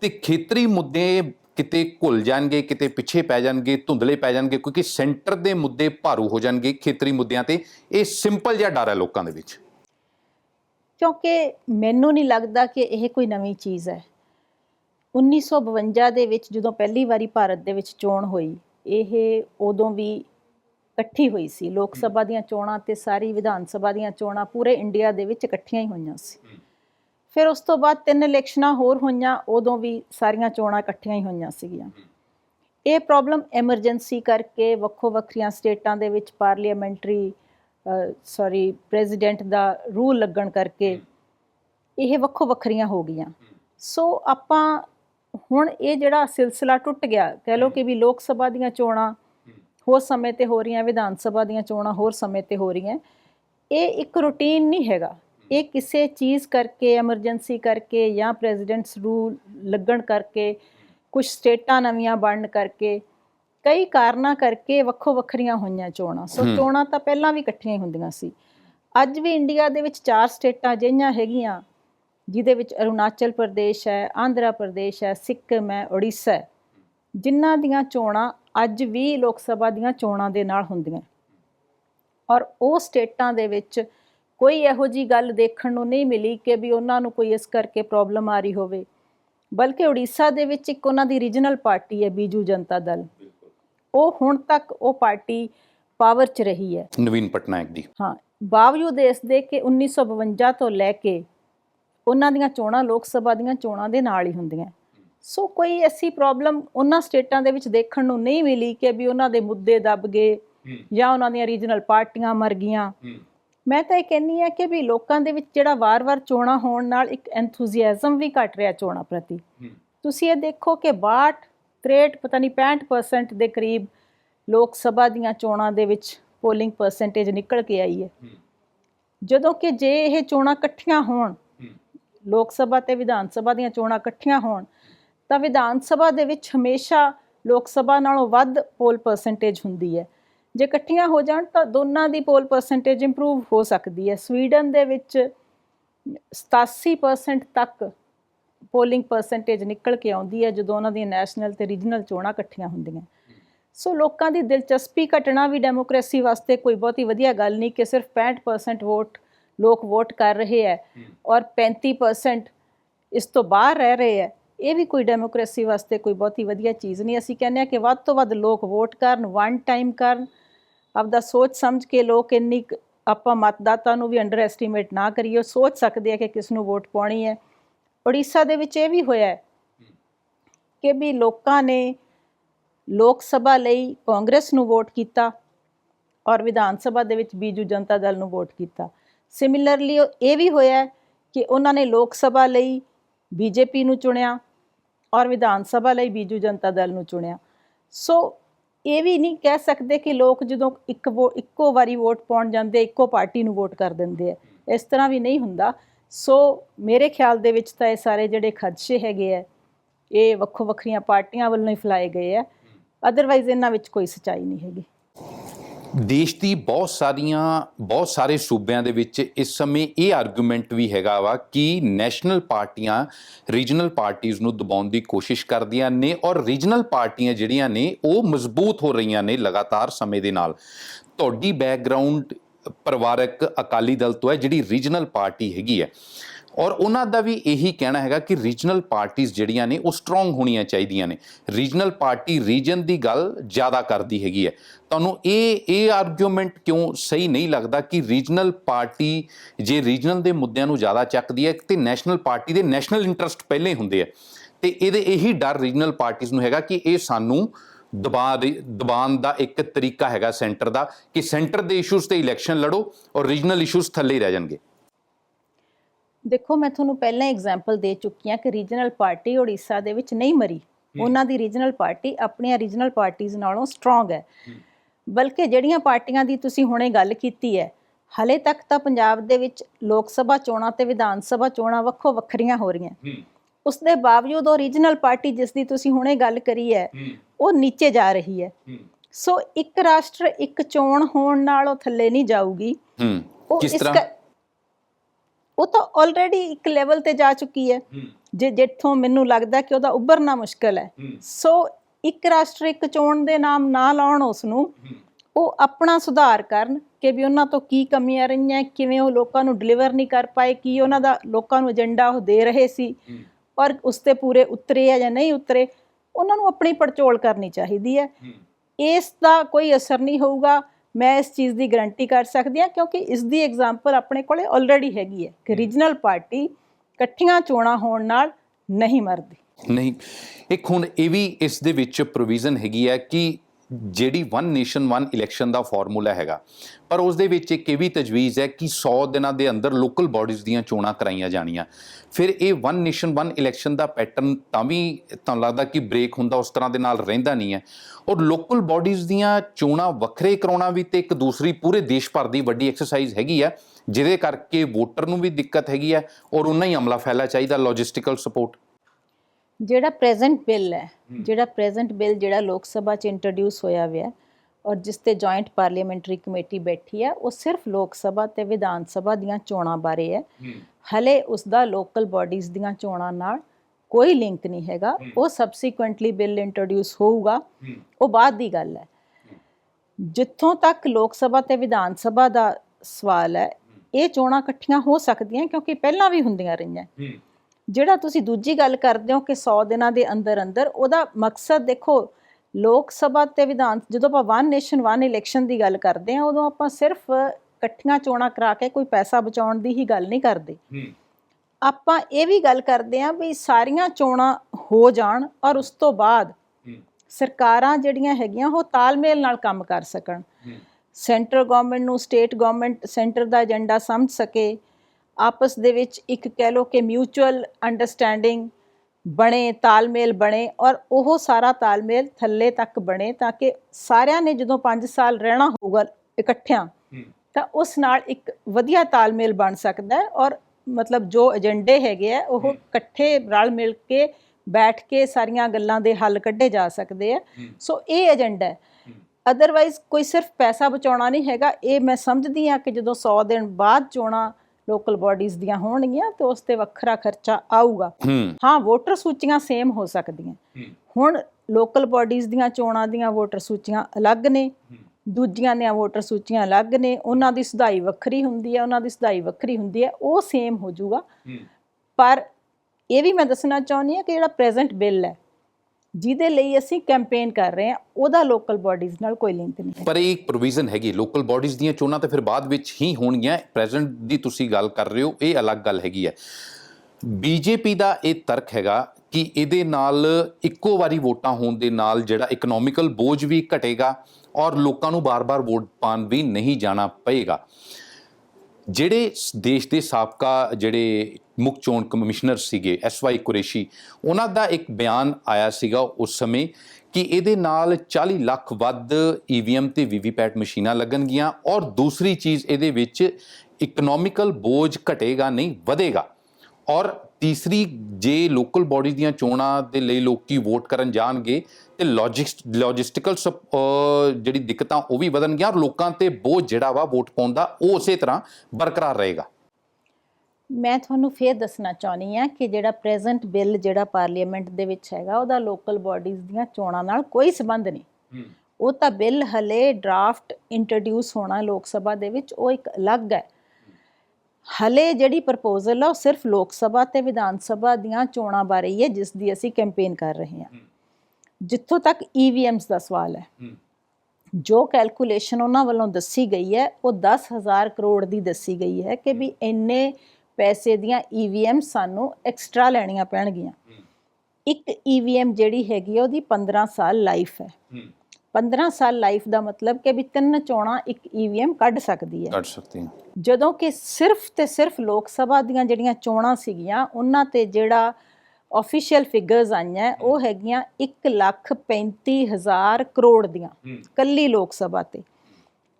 ਤੇ ਖੇਤਰੀ ਮੁੱਦੇ ਕਿਤੇ ਘੁਲ ਜਾਣਗੇ ਕਿਤੇ ਪਿੱਛੇ ਪੈ ਜਾਣਗੇ ਧੁੰਦਲੇ ਪੈ ਜਾਣਗੇ ਕਿਉਂਕਿ ਸੈਂਟਰ ਦੇ ਮੁੱਦੇ ਭਾਰੂ ਹੋ ਜਾਣਗੇ ਖੇਤਰੀ ਮੁੱਦਿਆਂ ਤੇ। ਇਹ ਸਿੰਪਲ ਜਿਹਾ ਡਰ ਹੈ ਲੋਕਾਂ ਦੇ ਵਿੱਚ। ਕਿਉਂਕਿ ਮੈਨੂੰ ਨਹੀਂ ਲੱਗਦਾ ਕਿ ਇਹ ਕੋਈ ਨਵੀਂ ਚੀਜ਼ ਹੈ। 1952 ਦੇ ਵਿੱਚ ਜਦੋਂ ਪਹਿਲੀ ਵਾਰੀ ਭਾਰਤ ਦੇ ਵਿੱਚ ਚੋਣ ਹੋਈ ਇਹ ਉਦੋਂ ਵੀ ਇਕੱਠੀ ਹੋਈ ਸੀ। ਲੋਕ ਸਭਾ ਦੀਆਂ ਚੋਣਾਂ ਤੇ ਸਾਰੀ ਵਿਧਾਨ ਸਭਾ ਦੀਆਂ ਚੋਣਾਂ ਪੂਰੇ ਇੰਡੀਆ ਦੇ ਵਿੱਚ ਇਕੱਠੀਆਂ ਹੀ ਹੋਈਆਂ ਸੀ। ਫਿਰ ਉਸ ਤੋਂ ਬਾਅਦ ਤਿੰਨ ਇਲੈਕਸ਼ਨਾਂ ਹੋਰ ਹੋਈਆਂ, ਉਦੋਂ ਵੀ ਸਾਰੀਆਂ ਚੋਣਾਂ ਇਕੱਠੀਆਂ ਹੀ ਹੋਈਆਂ ਸੀਗੀਆਂ। ਇਹ ਪ੍ਰੋਬਲਮ ਐਮਰਜੈਂਸੀ ਕਰਕੇ ਵੱਖੋ ਵੱਖਰੀਆਂ ਸਟੇਟਾਂ ਦੇ ਵਿੱਚ ਪਾਰਲੀਮੈਂਟਰੀ ਸੌਰੀ ਪ੍ਰੈਜ਼ੀਡੈਂਟ ਦਾ ਰੂਲ ਲੱਗਣ ਕਰਕੇ ਇਹ ਵੱਖੋ ਵੱਖਰੀਆਂ ਹੋ ਗਈਆਂ। ਸੋ ਆਪਾਂ ਹੁਣ ਇਹ ਜਿਹੜਾ ਸਿਲਸਿਲਾ ਟੁੱਟ ਗਿਆ, ਕਹਿ ਲਓ ਕਿ ਵੀ ਲੋਕ ਸਭਾ ਦੀਆਂ ਚੋਣਾਂ ਹੋਰ ਸਮੇਂ ਤੇ ਹੋ ਰਹੀਆਂ, ਵਿਧਾਨ ਸਭਾ ਦੀਆਂ ਚੋਣਾਂ ਹੋਰ ਸਮੇਂ ਤੇ ਹੋ ਰਹੀਆਂ, ਇਹ ਇੱਕ ਰੁਟੀਨ ਨਹੀਂ ਹੈਗਾ। ਇਹ ਕਿਸੇ ਚੀਜ਼ ਕਰਕੇ ਐਮਰਜੈਂਸੀ ਕਰਕੇ ਜਾਂ ਪ੍ਰੈਜ਼ੀਡੈਂਟਸ ਰੂਲ ਲੱਗਣ ਕਰਕੇ ਕੁਝ ਸਟੇਟਾਂ ਨਵੀਆਂ ਬਣਨ ਕਰਕੇ ਕਈ ਕਾਰਨਾਂ ਕਰਕੇ ਵੱਖੋ ਵੱਖਰੀਆਂ ਹੋਈਆਂ ਚੋਣਾਂ। ਸੋ ਚੋਣਾਂ ਤਾਂ ਪਹਿਲਾਂ ਵੀ ਇਕੱਠੀਆਂ ਹੀ ਹੁੰਦੀਆਂ ਸੀ। ਅੱਜ ਵੀ ਇੰਡੀਆ ਦੇ ਵਿੱਚ ਚਾਰ ਸਟੇਟਾਂ ਅਜਿਹੀਆਂ ਹੈਗੀਆਂ ਜਿਹਦੇ ਵਿੱਚ ਅਰੁਣਾਚਲ ਪ੍ਰਦੇਸ਼ ਹੈ ਆਂਧਰਾ ਪ੍ਰਦੇਸ਼ ਹੈ ਸਿੱਕਮ ਹੈ ਉੜੀਸਾ ਹੈ ਜਿਨ੍ਹਾਂ ਦੀਆਂ ਚੋਣਾਂ ਅੱਜ ਵੀ ਲੋਕ ਸਭਾ ਦੀਆਂ ਚੋਣਾਂ ਦੇ ਨਾਲ ਹੁੰਦੀਆਂ। ਔਰ ਉਹ ਸਟੇਟਾਂ ਦੇ ਵਿੱਚ ਕੋਈ ਇਹੋ ਜੀ ਗੱਲ ਦੇਖਣ ਨੂੰ ਨਹੀਂ ਮਿਲੀ ਕਿ ਵੀ ਉਹਨਾਂ ਨੂੰ ਕੋਈ ਇਸ ਕਰਕੇ ਪ੍ਰੋਬਲਮ ਆ ਰਹੀ ਹੋਵੇ। ਬਲਕਿ ਉੜੀਸਾ ਦੇ ਵਿੱਚ ਇੱਕ ਉਹਨਾਂ ਦੀ ਰੀਜਨਲ ਪਾਰਟੀ ਹੈ ਬੀਜੂ ਜਨਤਾ ਦਲ। ਉਹ ਹੁਣ ਤੱਕ ਉਹ ਪਾਰਟੀ ਪਾਵਰ 'ਚ ਰਹੀ ਹੈ। ਨਵੀਨ ਪਟਨਾਇਕ ਦੀ। ਹਾਂ ਬਾਵਜੂਦ ਇਸ ਦੇ ਕਿ 1952 ਤੋਂ ਲੈ ਕੇ ਉਹਨਾਂ ਦੀਆਂ ਚੋਣਾਂ ਲੋਕ ਸਭਾ ਦੀਆਂ ਚੋਣਾਂ ਦੇ ਨਾਲ ਹੀ ਹੁੰਦੀਆਂ। ਸੋ ਕੋਈ ਐਸੀ ਪ੍ਰੋਬਲਮ ਉਹਨਾਂ ਸਟੇਟਾਂ ਦੇ ਵਿੱਚ ਦੇਖਣ ਨੂੰ ਨਹੀਂ ਮਿਲੀ ਕਿ ਵੀ ਉਹਨਾਂ ਦੇ ਮੁੱਦੇ ਦੱਬ ਗਏ ਜਾਂ ਉਹਨਾਂ ਦੀਆਂ ਰੀਜਨਲ ਪਾਰਟੀਆਂ ਮਰ ਗਈਆਂ। ਮੈਂ ਤਾਂ ਇਹ ਕਹਿੰਨੀ ਆ ਕਿ ਵੀ ਲੋਕਾਂ ਦੇ ਵਿੱਚ ਜਿਹੜਾ ਵਾਰ-ਵਾਰ ਚੋਣਾਂ ਹੋਣ ਨਾਲ ਇੱਕ ਐਂਥੂਸੀਆਜ਼ਮ ਵੀ ਘਟ ਰਿਹਾ ਚੋਣਾਂ ਪ੍ਰਤੀ। ਤੁਸੀਂ ਇਹ ਦੇਖੋ ਕਿ 62 63 ਪਤਾ ਨਹੀਂ 65% ਦੇ ਕਰੀਬ ਲੋਕ ਸਭਾ ਦੀਆਂ ਚੋਣਾਂ ਦੇ ਵਿੱਚ ਪੋਲਿੰਗ ਪਰਸੈਂਟੇਜ ਨਿਕਲ ਕੇ ਆਈ ਹੈ। ਜਦੋਂ ਕਿ ਜੇ ਇਹ ਚੋਣਾਂ ਇਕੱਠੀਆਂ ਹੋਣ ਲੋਕ ਸਭਾ ਤੇ ਵਿਧਾਨ ਸਭਾ ਦੀਆਂ ਚੋਣਾਂ ਇਕੱਠੀਆਂ ਹੋਣ ਤਾਂ ਵਿਧਾਨ ਸਭਾ ਦੇ ਵਿੱਚ ਹਮੇਸ਼ਾ ਲੋਕ ਸਭਾ ਨਾਲੋਂ ਵੱਧ ਪੋਲ ਪਰਸੈਂਟੇਜ ਹੁੰਦੀ ਹੈ। ਜੇ ਇਕੱਠੀਆਂ ਹੋ ਜਾਣ ਤਾਂ ਦੋਨਾਂ ਦੀ ਪੋਲ ਪਰਸੈਂਟੇਜ ਇੰਪਰੂਵ ਹੋ ਸਕਦੀ ਹੈ। ਸਵੀਡਨ ਦੇ ਵਿੱਚ 87% ਤੱਕ ਪੋਲਿੰਗ ਪਰਸੈਂਟੇਜ ਨਿਕਲ ਕੇ ਆਉਂਦੀ ਹੈ ਜਦੋਂ ਉਹਨਾਂ ਦੀਆਂ ਨੈਸ਼ਨਲ ਤੇ ਰੀਜਨਲ ਚੋਣਾਂ ਇਕੱਠੀਆਂ ਹੁੰਦੀਆਂ। ਸੋ ਲੋਕਾਂ ਦੀ ਦਿਲਚਸਪੀ ਘਟਣਾ ਵੀ ਡੈਮੋਕ੍ਰੇਸੀ ਵਾਸਤੇ ਕੋਈ ਬਹੁਤੀ ਵਧੀਆ ਗੱਲ ਨਹੀਂ ਕਿ ਸਿਰਫ 65% ਵੋਟ, ਲੋਕ ਵੋਟ ਕਰ ਰਹੇ ਹੈ ਔਰ 35% ਇਸ ਤੋਂ ਬਾਹਰ ਰਹਿ ਰਹੇ ਹੈ। ਇਹ ਵੀ ਕੋਈ ਡੈਮੋਕ੍ਰੇਸੀ ਵਾਸਤੇ ਕੋਈ ਬਹੁਤੀ ਵਧੀਆ ਚੀਜ਼ ਨਹੀਂ। ਅਸੀਂ ਕਹਿੰਦੇ ਆ ਕਿ ਵੱਧ ਤੋਂ ਵੱਧ ਲੋਕ ਵੋਟ ਕਰਨ ਵਨ ਟਾਈਮ ਕਰਨ ਆਪਦਾ ਸੋਚ ਸਮਝ ਕੇ ਲੋਕ ਇੰਨੀ ਕੁ ਆਪਾਂ ਮਤਦਾਤਾ ਨੂੰ ਵੀ ਅੰਡਰ ਐਸਟੀਮੇਟ ਨਾ ਕਰੀਏ, ਉਹ ਸੋਚ ਸਕਦੇ ਆ ਕਿ ਕਿਸ ਨੂੰ ਵੋਟ ਪਾਉਣੀ ਹੈ। ਉੜੀਸਾ ਦੇ ਵਿੱਚ ਇਹ ਵੀ ਹੋਇਆ ਹੈ ਕਿ ਵੀ ਲੋਕਾਂ ਨੇ ਲੋਕ ਸਭਾ ਲਈ ਕਾਂਗਰਸ ਨੂੰ ਵੋਟ ਕੀਤਾ ਔਰ ਵਿਧਾਨ ਸਭਾ ਦੇ ਵਿੱਚ ਬੀਜੂ ਜਨਤਾ ਦਲ ਨੂੰ ਵੋਟ ਕੀਤਾ। ਸਿਮਿਲਰਲੀ ਇਹ ਵੀ ਹੋਇਆ ਕਿ ਉਹਨਾਂ ਨੇ ਲੋਕ ਸਭਾ ਲਈ ਬੀਜੇਪੀ ਨੂੰ ਚੁਣਿਆ ਔਰ ਵਿਧਾਨ ਸਭਾ ਲਈ ਬੀਜੂ ਜਨਤਾ ਦਲ ਨੂੰ ਚੁਣਿਆ। ਸੋ ਇਹ ਵੀ ਨਹੀਂ ਕਹਿ ਸਕਦੇ ਕਿ ਲੋਕ ਜਦੋਂ ਇੱਕ ਵੋ ਇੱਕੋ ਵਾਰੀ ਵੋਟ ਪਾਉਣ ਜਾਂਦੇ ਇੱਕੋ ਪਾਰਟੀ ਨੂੰ ਵੋਟ ਕਰ ਦਿੰਦੇ ਆ। ਇਸ ਤਰ੍ਹਾਂ ਵੀ ਨਹੀਂ ਹੁੰਦਾ। ਸੋ ਮੇਰੇ ਖਿਆਲ ਦੇ ਵਿੱਚ ਤਾਂ ਇਹ ਸਾਰੇ ਜਿਹੜੇ ਖਦਸ਼ੇ ਹੈਗੇ ਆ ਇਹ ਵੱਖੋ ਵੱਖਰੀਆਂ ਪਾਰਟੀਆਂ ਵੱਲੋਂ ਹੀ ਫੈਲਾਏ ਗਏ ਆ। ਅਦਰਵਾਈਜ਼ ਇਹਨਾਂ ਵਿੱਚ ਕੋਈ ਸਚਾਈ ਨਹੀਂ ਹੈਗੀ। ਦੇਸ਼ ਦੀ ਬਹੁਤ ਸਾਰੀਆਂ, ਬਹੁਤ ਸਾਰੇ ਸੂਬਿਆਂ ਦੇ ਵਿੱਚ ਇਸ ਸਮੇਂ ਇਹ ਆਰਗੂਮੈਂਟ ਵੀ ਹੈਗਾ ਵਾ ਕਿ ਨੈਸ਼ਨਲ ਪਾਰਟੀਆਂ ਰੀਜਨਲ ਪਾਰਟੀਆਂ ਨੂੰ ਦਬਾਉਣ ਦੀ ਕੋਸ਼ਿਸ਼ ਕਰਦੀਆਂ ਨੇ ਔਰ ਰੀਜਨਲ ਪਾਰਟੀਆਂ ਜਿਹੜੀਆਂ ਨੇ ਉਹ ਮਜ਼ਬੂਤ ਹੋ ਰਹੀਆਂ ਨੇ ਲਗਾਤਾਰ ਸਮੇਂ ਦੇ ਨਾਲ। ਤੁਹਾਡੀ ਬੈਕਗ੍ਰਾਉਂਡ ਪਰਿਵਾਰਕ ਅਕਾਲੀ ਦਲ ਤੋਂ ਹੈ, ਜਿਹੜੀ ਰੀਜਨਲ ਪਾਰਟੀ ਹੈਗੀ ਹੈ। ਔਰ ਉਹਨਾਂ ਦਾ ਵੀ ਇਹੀ ਕਹਿਣਾ ਹੈਗਾ ਕਿ ਰੀਜਨਲ ਪਾਰਟੀਆਂ ਜਿਹੜੀਆਂ ਨੇ ਉਹ ਸਟਰੋਂਗ ਹੋਣੀਆਂ ਚਾਹੀਦੀਆਂ ਨੇ। ਰੀਜਨਲ ਪਾਰਟੀ ਰੀਜਨ ਦੀ ਗੱਲ ਜ਼ਿਆਦਾ ਕਰਦੀ ਹੈਗੀ ਹੈ। ਤੁਹਾਨੂੰ ਇਹ ਇਹ ਆਰਗੂਮੈਂਟ ਕਿਉਂ ਸਹੀ ਨਹੀਂ ਲੱਗਦਾ ਕਿ ਰੀਜਨਲ ਪਾਰਟੀ ਜੇ ਰੀਜਨਲ ਦੇ ਮੁੱਦਿਆਂ ਨੂੰ ਜ਼ਿਆਦਾ ਚੱਕਦੀ ਹੈ ਤੇ ਨੈਸ਼ਨਲ ਪਾਰਟੀ ਦੇ ਨੈਸ਼ਨਲ ਇੰਟਰਸਟ ਪਹਿਲੇ ਹੁੰਦੇ ਆ। ਤੇ ਇਹਦੇ ਇਹੀ ਡਰ ਰੀਜਨਲ ਪਾਰਟੀਆਂ ਨੂੰ ਹੈਗਾ ਕਿ ਇਹ ਸਾਨੂੰ ਦਬਾ ਦਬਾਨ ਦਾ ਇੱਕ ਤਰੀਕਾ ਹੈਗਾ ਸੈਂਟਰ ਦਾ ਕਿ ਸੈਂਟਰ ਦੇ ਇਸ਼ੂਜ਼ ਤੇ ਇਲੈਕਸ਼ਨ ਲੜੋ ਔਰ ਰੀਜਨਲ ਇਸ਼ੂਜ਼ ਥੱਲੇ ਹੀ ਰਹਿ ਜਾਣਗੇ। ਦੇਖੋ ਮੈਂ ਤੁਹਾਨੂੰ ਪਹਿਲਾਂ ਐਗਜ਼ਾਮਪਲ ਦੇ ਚੁੱਕੀ ਹਾਂ ਕਿ ਰੀਜਨਲ ਪਾਰਟੀ ਉੜੀਸਾ ਦੇ ਵਿੱਚ ਨਹੀਂ ਮਰੀ। ਉਹਨਾਂ ਦੀ ਰੀਜਨਲ ਪਾਰਟੀ ਆਪਣੀਆਂ ਰੀਜਨਲ ਪਾਰਟੀਆਂ ਨਾਲੋਂ ਸਟਰੋਂਗ ਹੈ। ਬਲਕਿ ਜਿਹੜੀਆਂ ਪਾਰਟੀਆਂ ਦੀ ਤੁਸੀਂ ਹੁਣੇ ਗੱਲ ਕੀਤੀ ਹੈ ਹਲੇ ਤੱਕ ਤਾਂ ਪੰਜਾਬ ਦੇ ਵਿੱਚ ਲੋਕ ਸਭਾ ਚੋਣਾਂ ਤੇ ਵਿਧਾਨ ਸਭਾ ਚੋਣਾਂ ਵੱਖੋ ਵੱਖਰੀਆਂ ਹੋ ਰਹੀਆਂ। ਉਸ ਦੇ ਬਾਵਜੂਦ ਉਹ ਰੀਜਨਲ ਪਾਰਟੀ ਜਿਸ ਦੀ ਤੁਸੀਂ ਹੁਣੇ ਗੱਲ ਕਰੀ ਹੈ ਉਹ ਨੀਚੇ ਜਾ ਰਹੀ ਹੈ। ਸੋ ਇੱਕ ਰਾਸ਼ਟਰ ਇੱਕ ਚੋਣ ਹੋਣ ਨਾਲ ਉਹ ਥੱਲੇ ਨਹੀਂ ਜਾਊਗੀ। ਹੂੰ। ਕਿਸ ਤਰ੍ਹਾਂ? ਉਹ ਤਾਂ ਆਲਰੇਡੀ ਇੱਕ ਲੈਵਲ ਤੇ ਜਾ ਚੁੱਕੀ ਹੈ। ਜੇ ਜਿੱਥੋਂ ਮੈਨੂੰ ਲੱਗਦਾ ਕਿ ਉਹਦਾ ਉੱਭਰਨਾ ਮੁਸ਼ਕਲ ਹੈ। ਸੋ ਇੱਕ ਰਾਸ਼ਟਰ ਇੱਕ ਚੋਣ ਦੇ ਨਾਮ ਨਾ ਲਾਉਣ ਉਸ ਨੂੰ ਉਹ ਆਪਣਾ ਸੁਧਾਰ ਕਰਨ ਕਿ ਵੀ ਉਹਨਾਂ ਤੋਂ ਕੀ ਕਮੀਆਂ ਰਹੀਆਂ ਕਿਵੇਂ ਉਹ ਲੋਕਾਂ ਨੂੰ ਡਿਲੀਵਰ ਨਹੀਂ ਕਰ ਪਾਏ ਕੀ ਉਹਨਾਂ ਦਾ ਲੋਕਾਂ ਨੂੰ ਏਜੰਡਾ ਉਹ ਦੇ ਰਹੇ ਸੀ। ਔਰ ਉਸ ਤੇ ਪੂਰੇ ਉਤਰੇ ਆ ਜਾਂ ਨਹੀਂ ਉਤਰੇ ਉਹਨਾਂ ਨੂੰ ਆਪਣੀ ਪੜਚੋਲ ਕਰਨੀ ਚਾਹੀਦੀ ਹੈ। ਇਸ ਦਾ ਕੋਈ ਅਸਰ ਨਹੀਂ ਹੋਊਗਾ। ਮੈਂ ਇਸ ਚੀਜ਼ ਦੀ ਗਾਰੰਟੀ ਕਰ ਸਕਦੀ ਹਾਂ ਕਿਉਂਕਿ ਇਸ ਦੀ ਐਗਜ਼ਾਮਪਲ ਆਪਣੇ ਕੋਲੇ ਆਲਰੇਡੀ ਹੈਗੀ ਹੈ ਕਿ ਰੀਜਨਲ ਪਾਰਟੀ ਇਕੱਠੀਆਂ ਚੋਣਾਂ ਹੋਣ ਨਾਲ ਨਹੀਂ ਮਰਦੀ। ਨਹੀਂ ਇੱਕ ਹੁਣ ਇਹ ਵੀ ਇਸ ਦੇ ਵਿੱਚ ਪ੍ਰੋਵੀਜ਼ਨ ਹੈਗੀ ਹੈ ਕਿ ਜਿਹੜੀ ਵਨ ਨੇਸ਼ਨ ਵਨ ਇਲੈਕਸ਼ਨ ਦਾ ਫਾਰਮੂਲਾ ਹੈਗਾ। ਪਰ ਉਸ ਦੇ ਵਿੱਚ ਇੱਕ ਇਹ ਵੀ ਤਜਵੀਜ਼ ਹੈ ਕਿ 100 ਦਿਨਾਂ ਦੇ ਅੰਦਰ ਲੋਕਲ ਬਾਡੀਜ਼ ਦੀਆਂ ਚੋਣਾਂ ਕਰਾਈਆਂ ਜਾਣੀਆਂ। ਫਿਰ ਇਹ ਵਨ ਨੇਸ਼ਨ ਵਨ ਇਲੈਕਸ਼ਨ ਦਾ ਪੈਟਰਨ ਤਾਂ ਵੀ ਤੁਹਾਨੂੰ ਲੱਗਦਾ ਕਿ ਬ੍ਰੇਕ ਹੁੰਦਾ, ਉਸ ਤਰ੍ਹਾਂ ਦੇ ਨਾਲ ਰਹਿੰਦਾ ਨਹੀਂ ਹੈ। ਔਰ ਲੋਕਲ ਬਾਡੀਜ਼ ਦੀਆਂ ਚੋਣਾਂ ਵੱਖਰੇ ਕਰਾਉਣਾ ਵੀ ਤੇ ਇੱਕ ਦੂਸਰੀ ਪੂਰੇ ਦੇਸ਼ ਭਰ ਦੀ ਵੱਡੀ ਐਕਸਰਸਾਈਜ਼ ਹੈਗੀ ਹੈ, ਜਿਹਦੇ ਕਰਕੇ ਵੋਟਰ ਨੂੰ ਵੀ ਦਿੱਕਤ ਹੈਗੀ ਹੈ ਔਰ ਉਹਨਾਂ ਹੀ ਅਮਲਾ ਫੈਲਾ ਚਾਹੀਦਾ ਲੌਜਿਸਟਿਕਲ ਸਪੋਰਟ ਜਿਹੜਾ ਪ੍ਰੈਜ਼ੈਂਟ ਬਿੱਲ ਹੈ ਜਿਹੜਾ ਪ੍ਰੈਜ਼ੈਂਟ ਬਿੱਲ ਜਿਹੜਾ ਲੋਕ ਸਭਾ 'ਚ ਇੰਟਰੋਡਿਊਸ ਹੋਇਆ ਹੋਇਆ ਹੈ ਔਰ ਜਿਸ ਤੇ ਜੁਆਇੰਟ ਪਾਰਲੀਮੈਂਟਰੀ ਕਮੇਟੀ ਬੈਠੀ ਹੈ ਉਹ ਸਿਰਫ ਲੋਕ ਸਭਾ ਤੇ ਵਿਧਾਨ ਸਭਾ ਦੀਆਂ ਚੋਣਾਂ ਬਾਰੇ ਹੈ। ਹਲੇ ਉਸ ਦਾ ਲੋਕਲ ਬਾਡੀਜ਼ ਦੀਆਂ ਚੋਣਾਂ ਨਾਲ ਕੋਈ ਲਿੰਕ ਨਹੀਂ ਹੈਗਾ। ਉਹ ਸਬਸੀਕੁਐਂਟਲੀ ਬਿੱਲ ਇੰਟਰੋਡਿਊਸ ਹੋਊਗਾ। ਉਹ ਬਾਅਦ ਦੀ ਗੱਲ ਹੈ। ਜਿੱਥੋਂ ਤੱਕ ਲੋਕ ਸਭਾ ਤੇ ਵਿਧਾਨ ਸਭਾ ਦਾ ਸਵਾਲ ਹੈ ਇਹ ਚੋਣਾਂ ਇਕੱਠੀਆਂ ਹੋ ਸਕਦੀਆਂ ਕਿਉਂਕਿ ਪਹਿਲਾਂ ਵੀ ਹੁੰਦੀਆਂ ਰਹੀਆਂ। ਜਿਹੜਾ ਤੁਸੀਂ ਦੂਜੀ ਗੱਲ ਕਰਦੇ ਹੋ ਕਿ 100 ਦਿਨਾਂ ਦੇ ਅੰਦਰ ਅੰਦਰ ਉਹਦਾ ਮਕਸਦ ਦੇਖੋ ਲੋਕ ਸਭਾ ਤੇ ਵਿਧਾਨ ਜਦੋਂ ਆਪਾਂ ਵਨ ਨੇਸ਼ਨ ਵਨ ਇਲੈਕਸ਼ਨ ਦੀ ਗੱਲ ਕਰਦੇ ਹਾਂ ਉਦੋਂ ਆਪਾਂ ਸਿਰਫ ਇਕੱਠੀਆਂ ਚੋਣਾਂ ਕਰਾ ਕੇ ਕੋਈ ਪੈਸਾ ਬਚਾਉਣ ਦੀ ਹੀ ਗੱਲ ਨਹੀਂ ਕਰਦੇ। ਆਪਾਂ ਇਹ ਵੀ ਗੱਲ ਕਰਦੇ ਹਾਂ ਵੀ ਸਾਰੀਆਂ ਚੋਣਾਂ ਹੋ ਜਾਣ ਔਰ ਉਸ ਤੋਂ ਬਾਅਦ ਸਰਕਾਰਾਂ ਜਿਹੜੀਆਂ ਹੈਗੀਆਂ ਉਹ ਤਾਲਮੇਲ ਨਾਲ ਕੰਮ ਕਰ ਸਕਣ। ਸੈਂਟਰ ਗਵਰਨਮੈਂਟ ਨੂੰ ਸਟੇਟ ਗਵਰਨਮੈਂਟ ਸੈਂਟਰ ਦਾ ਏਜੰਡਾ ਸਮਝ ਸਕੇ ਆਪਸ ਦੇ ਵਿੱਚ ਇੱਕ ਕਹਿ ਲੋ ਕਿ ਮਿਊਚੁਅਲ ਅੰਡਰਸਟੈਂਡਿੰਗ ਬਣੇ ਤਾਲਮੇਲ ਬਣੇ ਔਰ ਉਹ ਸਾਰਾ ਤਾਲਮੇਲ ਥੱਲੇ ਤੱਕ ਬਣੇ ਤਾਂ ਕਿ ਸਾਰਿਆਂ ਨੇ ਜਦੋਂ 5 ਸਾਲ ਰਹਿਣਾ ਹੋਊਗਾ ਇਕੱਠਿਆਂ ਤਾਂ ਉਸ ਨਾਲ ਇੱਕ ਵਧੀਆ ਤਾਲਮੇਲ ਬਣ ਸਕਦਾ ਹੈ ਔਰ ਮਤਲਬ ਜੋ ਏਜੰਡੇ ਹੈਗੇ ਆ ਉਹ ਇਕੱਠੇ ਰਲ ਮਿਲ ਕੇ ਬੈਠ ਕੇ ਸਾਰੀਆਂ ਗੱਲਾਂ ਦੇ ਹੱਲ ਕੱਢੇ ਜਾ ਸਕਦੇ ਆ। ਸੋ ਇਹ ਏਜੰਡਾ ਹੈ। ਅਦਰਵਾਈਜ਼ ਕੋਈ ਸਿਰਫ ਪੈਸਾ ਬਚਾਉਣਾ ਨਹੀਂ ਹੈਗਾ ਇਹ ਮੈਂ ਸਮਝਦੀ ਹਾਂ ਕਿ ਜਦੋਂ 100 ਦਿਨ ਬਾਅਦ ਚੋਣਾਂ ਲੋਕਲ ਬਾਡੀਜ਼ ਦੀਆਂ ਹੋਣਗੀਆਂ ਤੇ ਉਸ ਤੇ ਵੱਖਰਾ ਖਰਚਾ ਆਊਗਾ। ਹੂੰ। ਵੋਟਰ ਸੂਚੀਆਂ ਸੇਮ ਹੋ ਸਕਦੀਆਂ। ਹੁਣ ਲੋਕਲ ਬਾਡੀਜ਼ ਦੀਆਂ ਚੋਣਾਂ ਦੀਆਂ ਵੋਟਰ ਸੂਚੀਆਂ ਅਲੱਗ ਨੇ ਦੂਜੀਆਂ ਦੀਆਂ ਵੋਟਰ ਸੂਚੀਆਂ ਅਲੱਗ ਨੇ ਉਹਨਾਂ ਦੀ ਸੁਧਾਈ ਵੱਖਰੀ ਹੁੰਦੀ ਹੈ ਉਹਨਾਂ ਦੀ ਸੁਧਾਈ ਵੱਖਰੀ ਹੁੰਦੀ ਹੈ ਉਹ ਸੇਮ ਹੋ ਜਾਊਗਾ। ਪਰ ਇਹ ਵੀ ਮੈਂ ਦੱਸਣਾ ਚਾਹੁੰਦੀ ਹਾਂ ਕਿ ਜਿਹੜਾ ਪ੍ਰੈਜ਼ੈਂਟ ਬਿੱਲ ਹੈ ਜਿਹਦੇ ਲਈ ਅਸੀਂ ਕੈਂਪੇਨ ਕਰ ਰਹੇ ਹਾਂ, ਉਹਦਾ ਲੋਕਲ ਬਾਡੀਜ਼ ਨਾਲ ਕੋਈ ਲਿੰਕ ਨਹੀਂ ਹੈ। ਪਰ ਇਹ ਇੱਕ ਪ੍ਰੋਵੀਜ਼ਨ ਹੈਗੀ ਲੋਕਲ ਬਾਡੀਜ਼ ਦੀਆਂ ਚੋਣਾਂ ਤਾਂ ਫਿਰ ਬਾਅਦ ਵਿੱਚ ਹੀ ਹੋਣਗੀਆਂ। ਪ੍ਰੈਜ਼ੈਂਟ ਦੀ ਤੁਸੀਂ ਗੱਲ ਕਰ ਰਹੇ ਹੋ, ਇਹ ਅਲੱਗ ਗੱਲ ਹੈਗੀ ਹੈ। ਬੀਜੇਪੀ ਦਾ ਇਹ ਤਰਕ ਹੈਗਾ ਕਿ ਇਹਦੇ ਨਾਲ ਇੱਕੋ ਵਾਰੀ ਵੋਟਾਂ ਹੋਣ ਦੇ ਨਾਲ ਜਿਹੜਾ ਇਕਨੋਮਿਕਲ ਬੋਝ ਵੀ ਘਟੇਗਾ ਔਰ ਲੋਕਾਂ ਨੂੰ ਬਾਰ-ਬਾਰ ਵੋਟ ਪਾਣ ਵੀ ਨਹੀਂ ਜਾਣਾ ਪਏਗਾ। ਜਿਹੜੇ ਸ- ਦੇਸ਼ ਦੇ ਸਾਬਕਾ ਜਿਹੜੇ ਮੁੱਖ ਚੋਣ ਕਮਿਸ਼ਨਰ ਸੀਗੇ, ਐਸ ਵਾਈ ਕੁਰੇਸ਼ੀ, ਉਹਨਾਂ ਦਾ ਇੱਕ ਬਿਆਨ ਆਇਆ ਸੀਗਾ ਉਸ ਸਮੇਂ ਕਿ ਇਹਦੇ ਨਾਲ 40 ਲੱਖ ਵੱਧ ਈਵੀਐਮ ਤੇ ਵੀਵੀਪੈਟ ਮਸ਼ੀਨਾਂ ਲੱਗਣਗੀਆਂ ਔਰ ਦੂਸਰੀ ਚੀਜ਼ ਇਹਦੇ ਵਿੱਚ ਇਕਨੋਮਿਕਲ ਬੋਝ ਘਟੇਗਾ ਨਹੀਂ, ਵਧੇਗਾ। ਔਰ ਤੀਸਰੀ, ਜੇ ਲੋਕਲ ਬਾਡੀ ਦੀਆਂ ਚੋਣਾਂ ਦੇ ਲਈ ਲੋਕੀ ਵੋਟ ਕਰਨ ਜਾਣਗੇ ਤੇ ਲੌਜਿਸਟ ਲੌਜਿਸਟਿਕਲ ਜਿਹੜੀ ਦਿੱਕਤਾਂ ਉਹ ਵੀ ਵਧਣਗੀਆਂ ਔਰ ਲੋਕਾਂ ਤੇ ਬੋਝ ਜਿਹੜਾ ਵਾ ਵੋਟ ਪਾਉਣ ਦਾ ਉਹ ਉਸੇ ਤਰ੍ਹਾਂ ਬਰਕਰਾਰ ਰਹੇਗਾ। ਮੈਂ ਤੁਹਾਨੂੰ ਫੇਰ ਦੱਸਣਾ ਚਾਹੁੰਦੀ ਹਾਂ ਕਿ ਜਿਹੜਾ ਪ੍ਰੈਜ਼ੈਂਟ ਬਿੱਲ ਜਿਹੜਾ ਪਾਰਲੀਮੈਂਟ ਦੇ ਵਿੱਚ ਹੈਗਾ ਉਹਦਾ ਲੋਕਲ ਬਾਡੀਜ਼ ਦੀਆਂ ਚੋਣਾਂ ਨਾਲ ਕੋਈ ਸੰਬੰਧ ਨਹੀਂ। ਉਹ ਤਾਂ ਬਿੱਲ ਹਲੇ ਡਰਾਫਟ ਇੰਟਰੋਡਿਊਸ ਹੋਣਾ ਲੋਕ ਸਭਾ ਦੇ ਵਿੱਚ ਉਹ ਇੱਕ ਅਲੱਗ ਹੈ। ਹਲੇ ਜਿਹੜੀ ਪ੍ਰਪੋਜ਼ਲ ਆ ਉਹ ਸਿਰਫ ਲੋਕ ਸਭਾ ਤੇ ਵਿਧਾਨ ਸਭਾ ਦੀਆਂ ਚੋਣਾਂ ਬਾਰੇ ਹੀ ਹੈ ਜਿਸ ਦੀ ਅਸੀਂ ਕੈਂਪੇਨ ਕਰ ਰਹੇ ਹਾਂ। ਜਿੱਥੋਂ ਤੱਕ ਈਵੀਐਮਸ ਦਾ ਸਵਾਲ ਹੈ। ਜੋ ਕੈਲਕੂਲੇਸ਼ਨ ਉਹਨਾਂ ਵੱਲੋਂ ਦੱਸੀ ਗਈ ਹੈ ਉਹ 10000 ਕਰੋੜ ਦੀ ਦੱਸੀ ਗਈ ਹੈ ਕਿ ਵੀ ਇੰਨੇ ਪੈਸੇ ਦੀਆਂ ਈਵੀਐਮ ਸਾਨੂੰ ਐਕਸਟਰਾ ਲੈਣੀਆਂ ਪੈਣਗੀਆਂ। ਇੱਕ ਈਵੀਐਮ ਜਿਹੜੀ ਹੈਗੀ ਆ ਉਹਦੀ 15 ਸਾਲ ਲਾਈਫ ਹੈ। 15 ਸਾਲ ਲਾਈਫ ਦਾ ਮਤਲਬ ਕਿ ਵੀ ਤਿੰਨ ਚੋਣਾਂ ਇੱਕ ਈਵੀਐਮ ਕੱਢ ਸਕਦੀ ਹੈ। ਕੱਢ ਸਕਦੇ ਹਾਂ। ਜਦੋਂ ਕਿ ਸਿਰਫ ਤੇ ਸਿਰਫ ਲੋਕ ਸਭਾ ਦੀਆਂ ਜਿਹੜੀਆਂ ਚੋਣਾਂ ਸੀਗੀਆਂ ਉਹਨਾਂ ਤੇ ਜਿਹੜਾ ਆਫੀਸ਼ੀਅਲ ਫਿਗਰਸ ਆਈਆਂ ਉਹ ਹੈਗੀਆਂ 1 ਲੱਖ 35 ਹਜ਼ਾਰ ਕਰੋੜ ਦੀਆਂ ਕੱਲੀ ਲੋਕ ਸਭਾ ਤੇ।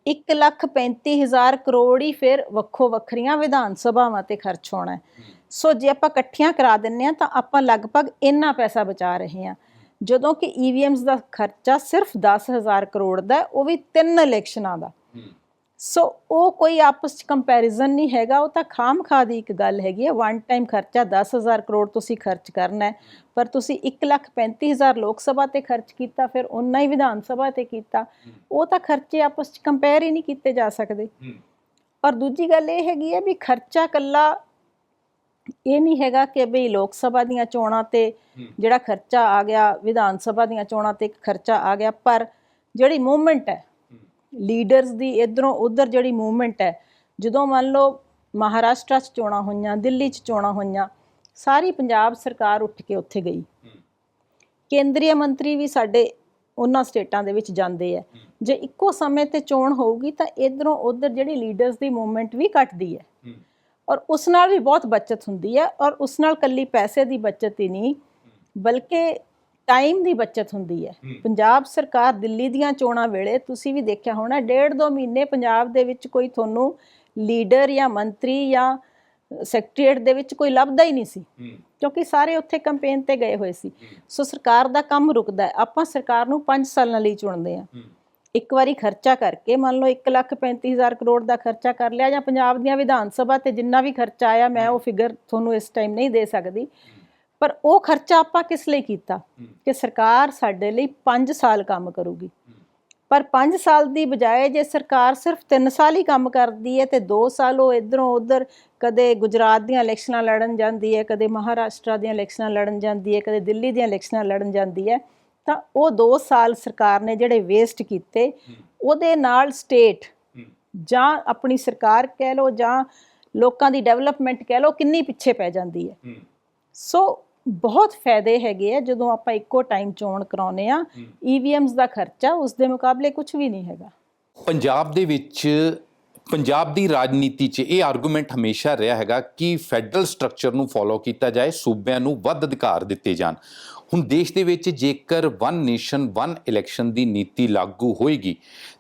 1 ਲੱਖ 35 ਹਜ਼ਾਰ ਕਰੋੜ ਹੀ ਫਿਰ ਵੱਖੋ ਵੱਖਰੀਆਂ ਵਿਧਾਨ ਸਭਾਵਾਂ ਤੇ ਖਰਚ ਹੋਣਾ। ਸੋ ਜੇ ਆਪਾਂ ਇਕੱਠੀਆਂ ਕਰਾ ਦਿੰਨੇ ਆ ਤਾਂ ਆਪਾਂ ਲਗਭਗ ਇੰਨਾ ਪੈਸਾ ਬਚਾ ਰਹੇ ਹਾਂ। ਜਦੋਂ ਕਿ ਈਵੀਐਮਸ ਦਾ ਖਰਚਾ ਸਿਰਫ 10000 ਕਰੋੜ ਦਾ ਉਹ ਵੀ ਤਿੰਨ ਇਲੈਕਸ਼ਨਾਂ ਦਾ। ਸੋ ਉਹ ਕੋਈ ਆਪਸ ਚ ਕੰਪੈਰੀਜ਼ਨ ਨਹੀਂ ਹੈਗਾ ਉਹ ਤਾਂ ਖਾਮਖਾ ਦੀ ਇੱਕ ਗੱਲ ਹੈਗੀ ਹੈ। ਵਨ ਟਾਈਮ ਖਰਚਾ 10000 ਕਰੋੜ ਤੁਸੀਂ ਖਰਚ ਕਰਨਾ ਹੈ ਪਰ ਤੁਸੀਂ 135000 ਲੋਕ ਸਭਾ ਤੇ ਖਰਚ ਕੀਤਾ ਫਿਰ ਉਨਾ ਹੀ ਵਿਧਾਨ ਸਭਾ ਤੇ ਕੀਤਾ। ਉਹ ਤਾਂ ਖਰਚੇ ਆਪਸ ਚ ਕੰਪੇਅਰ ਹੀ ਨਹੀਂ ਕੀਤੇ ਜਾ ਸਕਦੇ। ਔਰ ਦੂਜੀ ਗੱਲ ਇਹ ਹੈਗੀ ਹੈ ਵੀ ਖਰਚਾ ਕੱਲਾ ਇਹ ਨਹੀਂ ਹੈਗਾ ਕਿ ਬਈ ਲੋਕ ਸਭਾ ਦੀਆਂ ਚੋਣਾਂ ਤੇ ਜਿਹੜਾ ਖਰਚਾ ਆ ਗਿਆ ਵਿਧਾਨ ਸਭਾ ਦੀਆਂ ਚੋਣਾਂ ਤੇ ਇੱਕ ਖਰਚਾ ਆ ਗਿਆ ਪਰ ਜਿਹੜੀ ਮੂਵਮੈਂਟ ਹੈ ਲੀਡਰਸ ਦੀ ਇਧਰੋਂ ਉਧਰ ਜਿਹੜੀ ਮੂਵਮੈਂਟ ਹੈ ਜਦੋਂ ਮੰਨ ਲਓ ਮਹਾਰਾਸ਼ਟਰ 'ਚ ਚੋਣਾਂ ਹੋਈਆਂ ਦਿੱਲੀ 'ਚ ਚੋਣਾਂ ਹੋਈਆਂ ਸਾਰੀ ਪੰਜਾਬ ਸਰਕਾਰ ਉੱਠ ਕੇ ਉੱਥੇ ਗਈ। ਕੇਂਦਰੀ ਮੰਤਰੀ ਵੀ ਸਾਡੇ ਉਹਨਾਂ ਸਟੇਟਾਂ ਦੇ ਵਿੱਚ ਜਾਂਦੇ ਆ। ਜੇ ਇੱਕੋ ਸਮੇਂ ਤੇ ਚੋਣ ਹੋਊਗੀ ਤਾਂ ਇਧਰੋਂ ਉਧਰ ਜਿਹੜੀ ਲੀਡਰਸ ਦੀ ਮੂਵਮੈਂਟ ਵੀ ਘਟਦੀ ਹੈ। ਔਰ ਉਸ ਨਾਲ ਵੀ ਬਹੁਤ ਬਚਤ ਹੁੰਦੀ ਹੈ ਔਰ ਉਸ ਨਾਲ ਕੱਲੀ ਪੈਸੇ ਦੀ ਬਚਤ ਹੀ ਨਹੀਂ ਬਲਕਿ ਟਾਈਮ ਦੀ ਬਚਤ ਹੁੰਦੀ ਹੈ। ਪੰਜਾਬ ਸਰਕਾਰ ਦਿੱਲੀ ਦੀਆਂ ਚੋਣਾਂ ਵੇਲੇ ਤੁਸੀਂ ਵੀ ਦੇਖਿਆ ਹੋਣਾ ਡੇਢ ਦੋ ਮਹੀਨੇ ਪੰਜਾਬ ਦੇ ਵਿੱਚ ਕੋਈ ਤੁਹਾਨੂੰ ਲੀਡਰ ਜਾਂ ਮੰਤਰੀ ਜਾਂ ਸੈਕਟਰੀਏਟ ਦੇ ਵਿੱਚ ਕੋਈ ਲੱਭਦਾ ਹੀ ਨਹੀਂ ਸੀ। ਕਿਉਂਕਿ ਸਾਰੇ ਉੱਥੇ ਕੈਂਪੇਨ ਤੇ ਗਏ ਹੋਏ ਸੀ। ਸੋ ਸਰਕਾਰ ਦਾ ਕੰਮ ਰੁਕਦਾ ਹੈ। ਆਪਾਂ ਸਰਕਾਰ ਨੂੰ 5 ਸਾਲਾਂ ਲਈ ਚੁਣਦੇ ਆ ਇੱਕ ਵਾਰੀ ਖਰਚਾ ਕਰਕੇ ਮੰਨ ਲਓ 135000 ਕਰੋੜ ਦਾ ਖਰਚਾ ਕਰ ਲਿਆ ਜਾਂ ਪੰਜਾਬ ਦੀਆਂ ਵਿਧਾਨ ਸਭਾ ਤੇ ਜਿੰਨਾ ਵੀ ਖਰਚਾ ਆਇਆ ਮੈਂ ਉਹ ਫਿਗਰ ਤੁਹਾਨੂੰ ਇਸ ਟਾਈਮ ਨਹੀਂ ਦੇ ਸਕਦੀ। ਪਰ ਉਹ ਖਰਚਾ ਆਪਾਂ ਕਿਸ ਲਈ ਕੀਤਾ? ਕਿ ਸਰਕਾਰ ਸਾਡੇ ਲਈ 5 ਸਾਲ ਕੰਮ ਕਰੂਗੀ। ਪਰ 5 ਸਾਲ ਦੀ ਬਜਾਏ ਜੇ ਸਰਕਾਰ ਸਿਰਫ 3 ਸਾਲ ਹੀ ਕੰਮ ਕਰਦੀ ਹੈ ਤੇ 2 ਸਾਲ ਉਹ ਇਧਰੋਂ ਉਧਰ ਕਦੇ ਗੁਜਰਾਤ ਦੀਆਂ ਇਲੈਕਸ਼ਨਾਂ ਲੜਨ ਜਾਂਦੀ ਹੈ ਕਦੇ ਮਹਾਰਾਸ਼ਟਰ ਦੀਆਂ ਇਲੈਕਸ਼ਨਾਂ ਲੜਨ ਜਾਂਦੀ ਹੈ ਕਦੇ ਦਿੱਲੀ ਦੀਆਂ ਇਲੈਕਸ਼ਨਾਂ ਲੜਨ ਜਾਂਦੀ ਹੈ ਤਾਂ ਉਹ 2 ਸਾਲ ਸਰਕਾਰ ਨੇ ਜਿਹੜੇ ਵੇਸਟ ਕੀਤੇ ਉਹਦੇ ਨਾਲ ਸਟੇਟ ਜਾਂ ਆਪਣੀ ਸਰਕਾਰ ਕਹਿ ਲਓ ਜਾਂ ਲੋਕਾਂ ਦੀ ਡਿਵੈਲਪਮੈਂਟ ਕਹਿ ਲਓ ਕਿੰਨੀ ਪਿੱਛੇ ਪੈ ਜਾਂਦੀ ਹੈ। ਸੋ ਬਹੁਤ ਫਾਇਦੇ ਹੈਗੇ ਆ ਜਦੋਂ ਆਪਾਂ ਇੱਕੋ ਟਾਈਮ ਚੋਣ ਕਰਾਉਨੇ ਆ ਈਵੀਐਮਸ ਦਾ ਖਰਚਾ ਉਸ ਦੇ ਮੁਕਾਬਲੇ ਕੁਝ ਵੀ ਨਹੀਂ ਹੈਗਾ। ਪੰਜਾਬ ਦੇ ਵਿੱਚ ਪੰਜਾਬ ਦੀ ਰਾਜਨੀਤੀ 'ਚ ਇਹ ਆਰਗੂਮੈਂਟ ਹਮੇਸ਼ਾ ਰਿਹਾ ਹੈਗਾ ਕਿ ਫੈਡਰਲ ਸਟਰਕਚਰ ਨੂੰ ਫੋਲੋ ਕੀਤਾ ਜਾਏ ਸੂਬਿਆਂ ਨੂੰ ਵੱਧ ਅਧਿਕਾਰ ਦਿੱਤੇ ਜਾਣ। ਹੁਣ ਦੇਸ਼ ਦੇ ਵਿੱਚ ਜੇਕਰ ਵਨ ਨੇਸ਼ਨ ਵਨ ਇਲੈਕਸ਼ਨ ਦੀ ਨੀਤੀ ਲਾਗੂ ਹੋਏਗੀ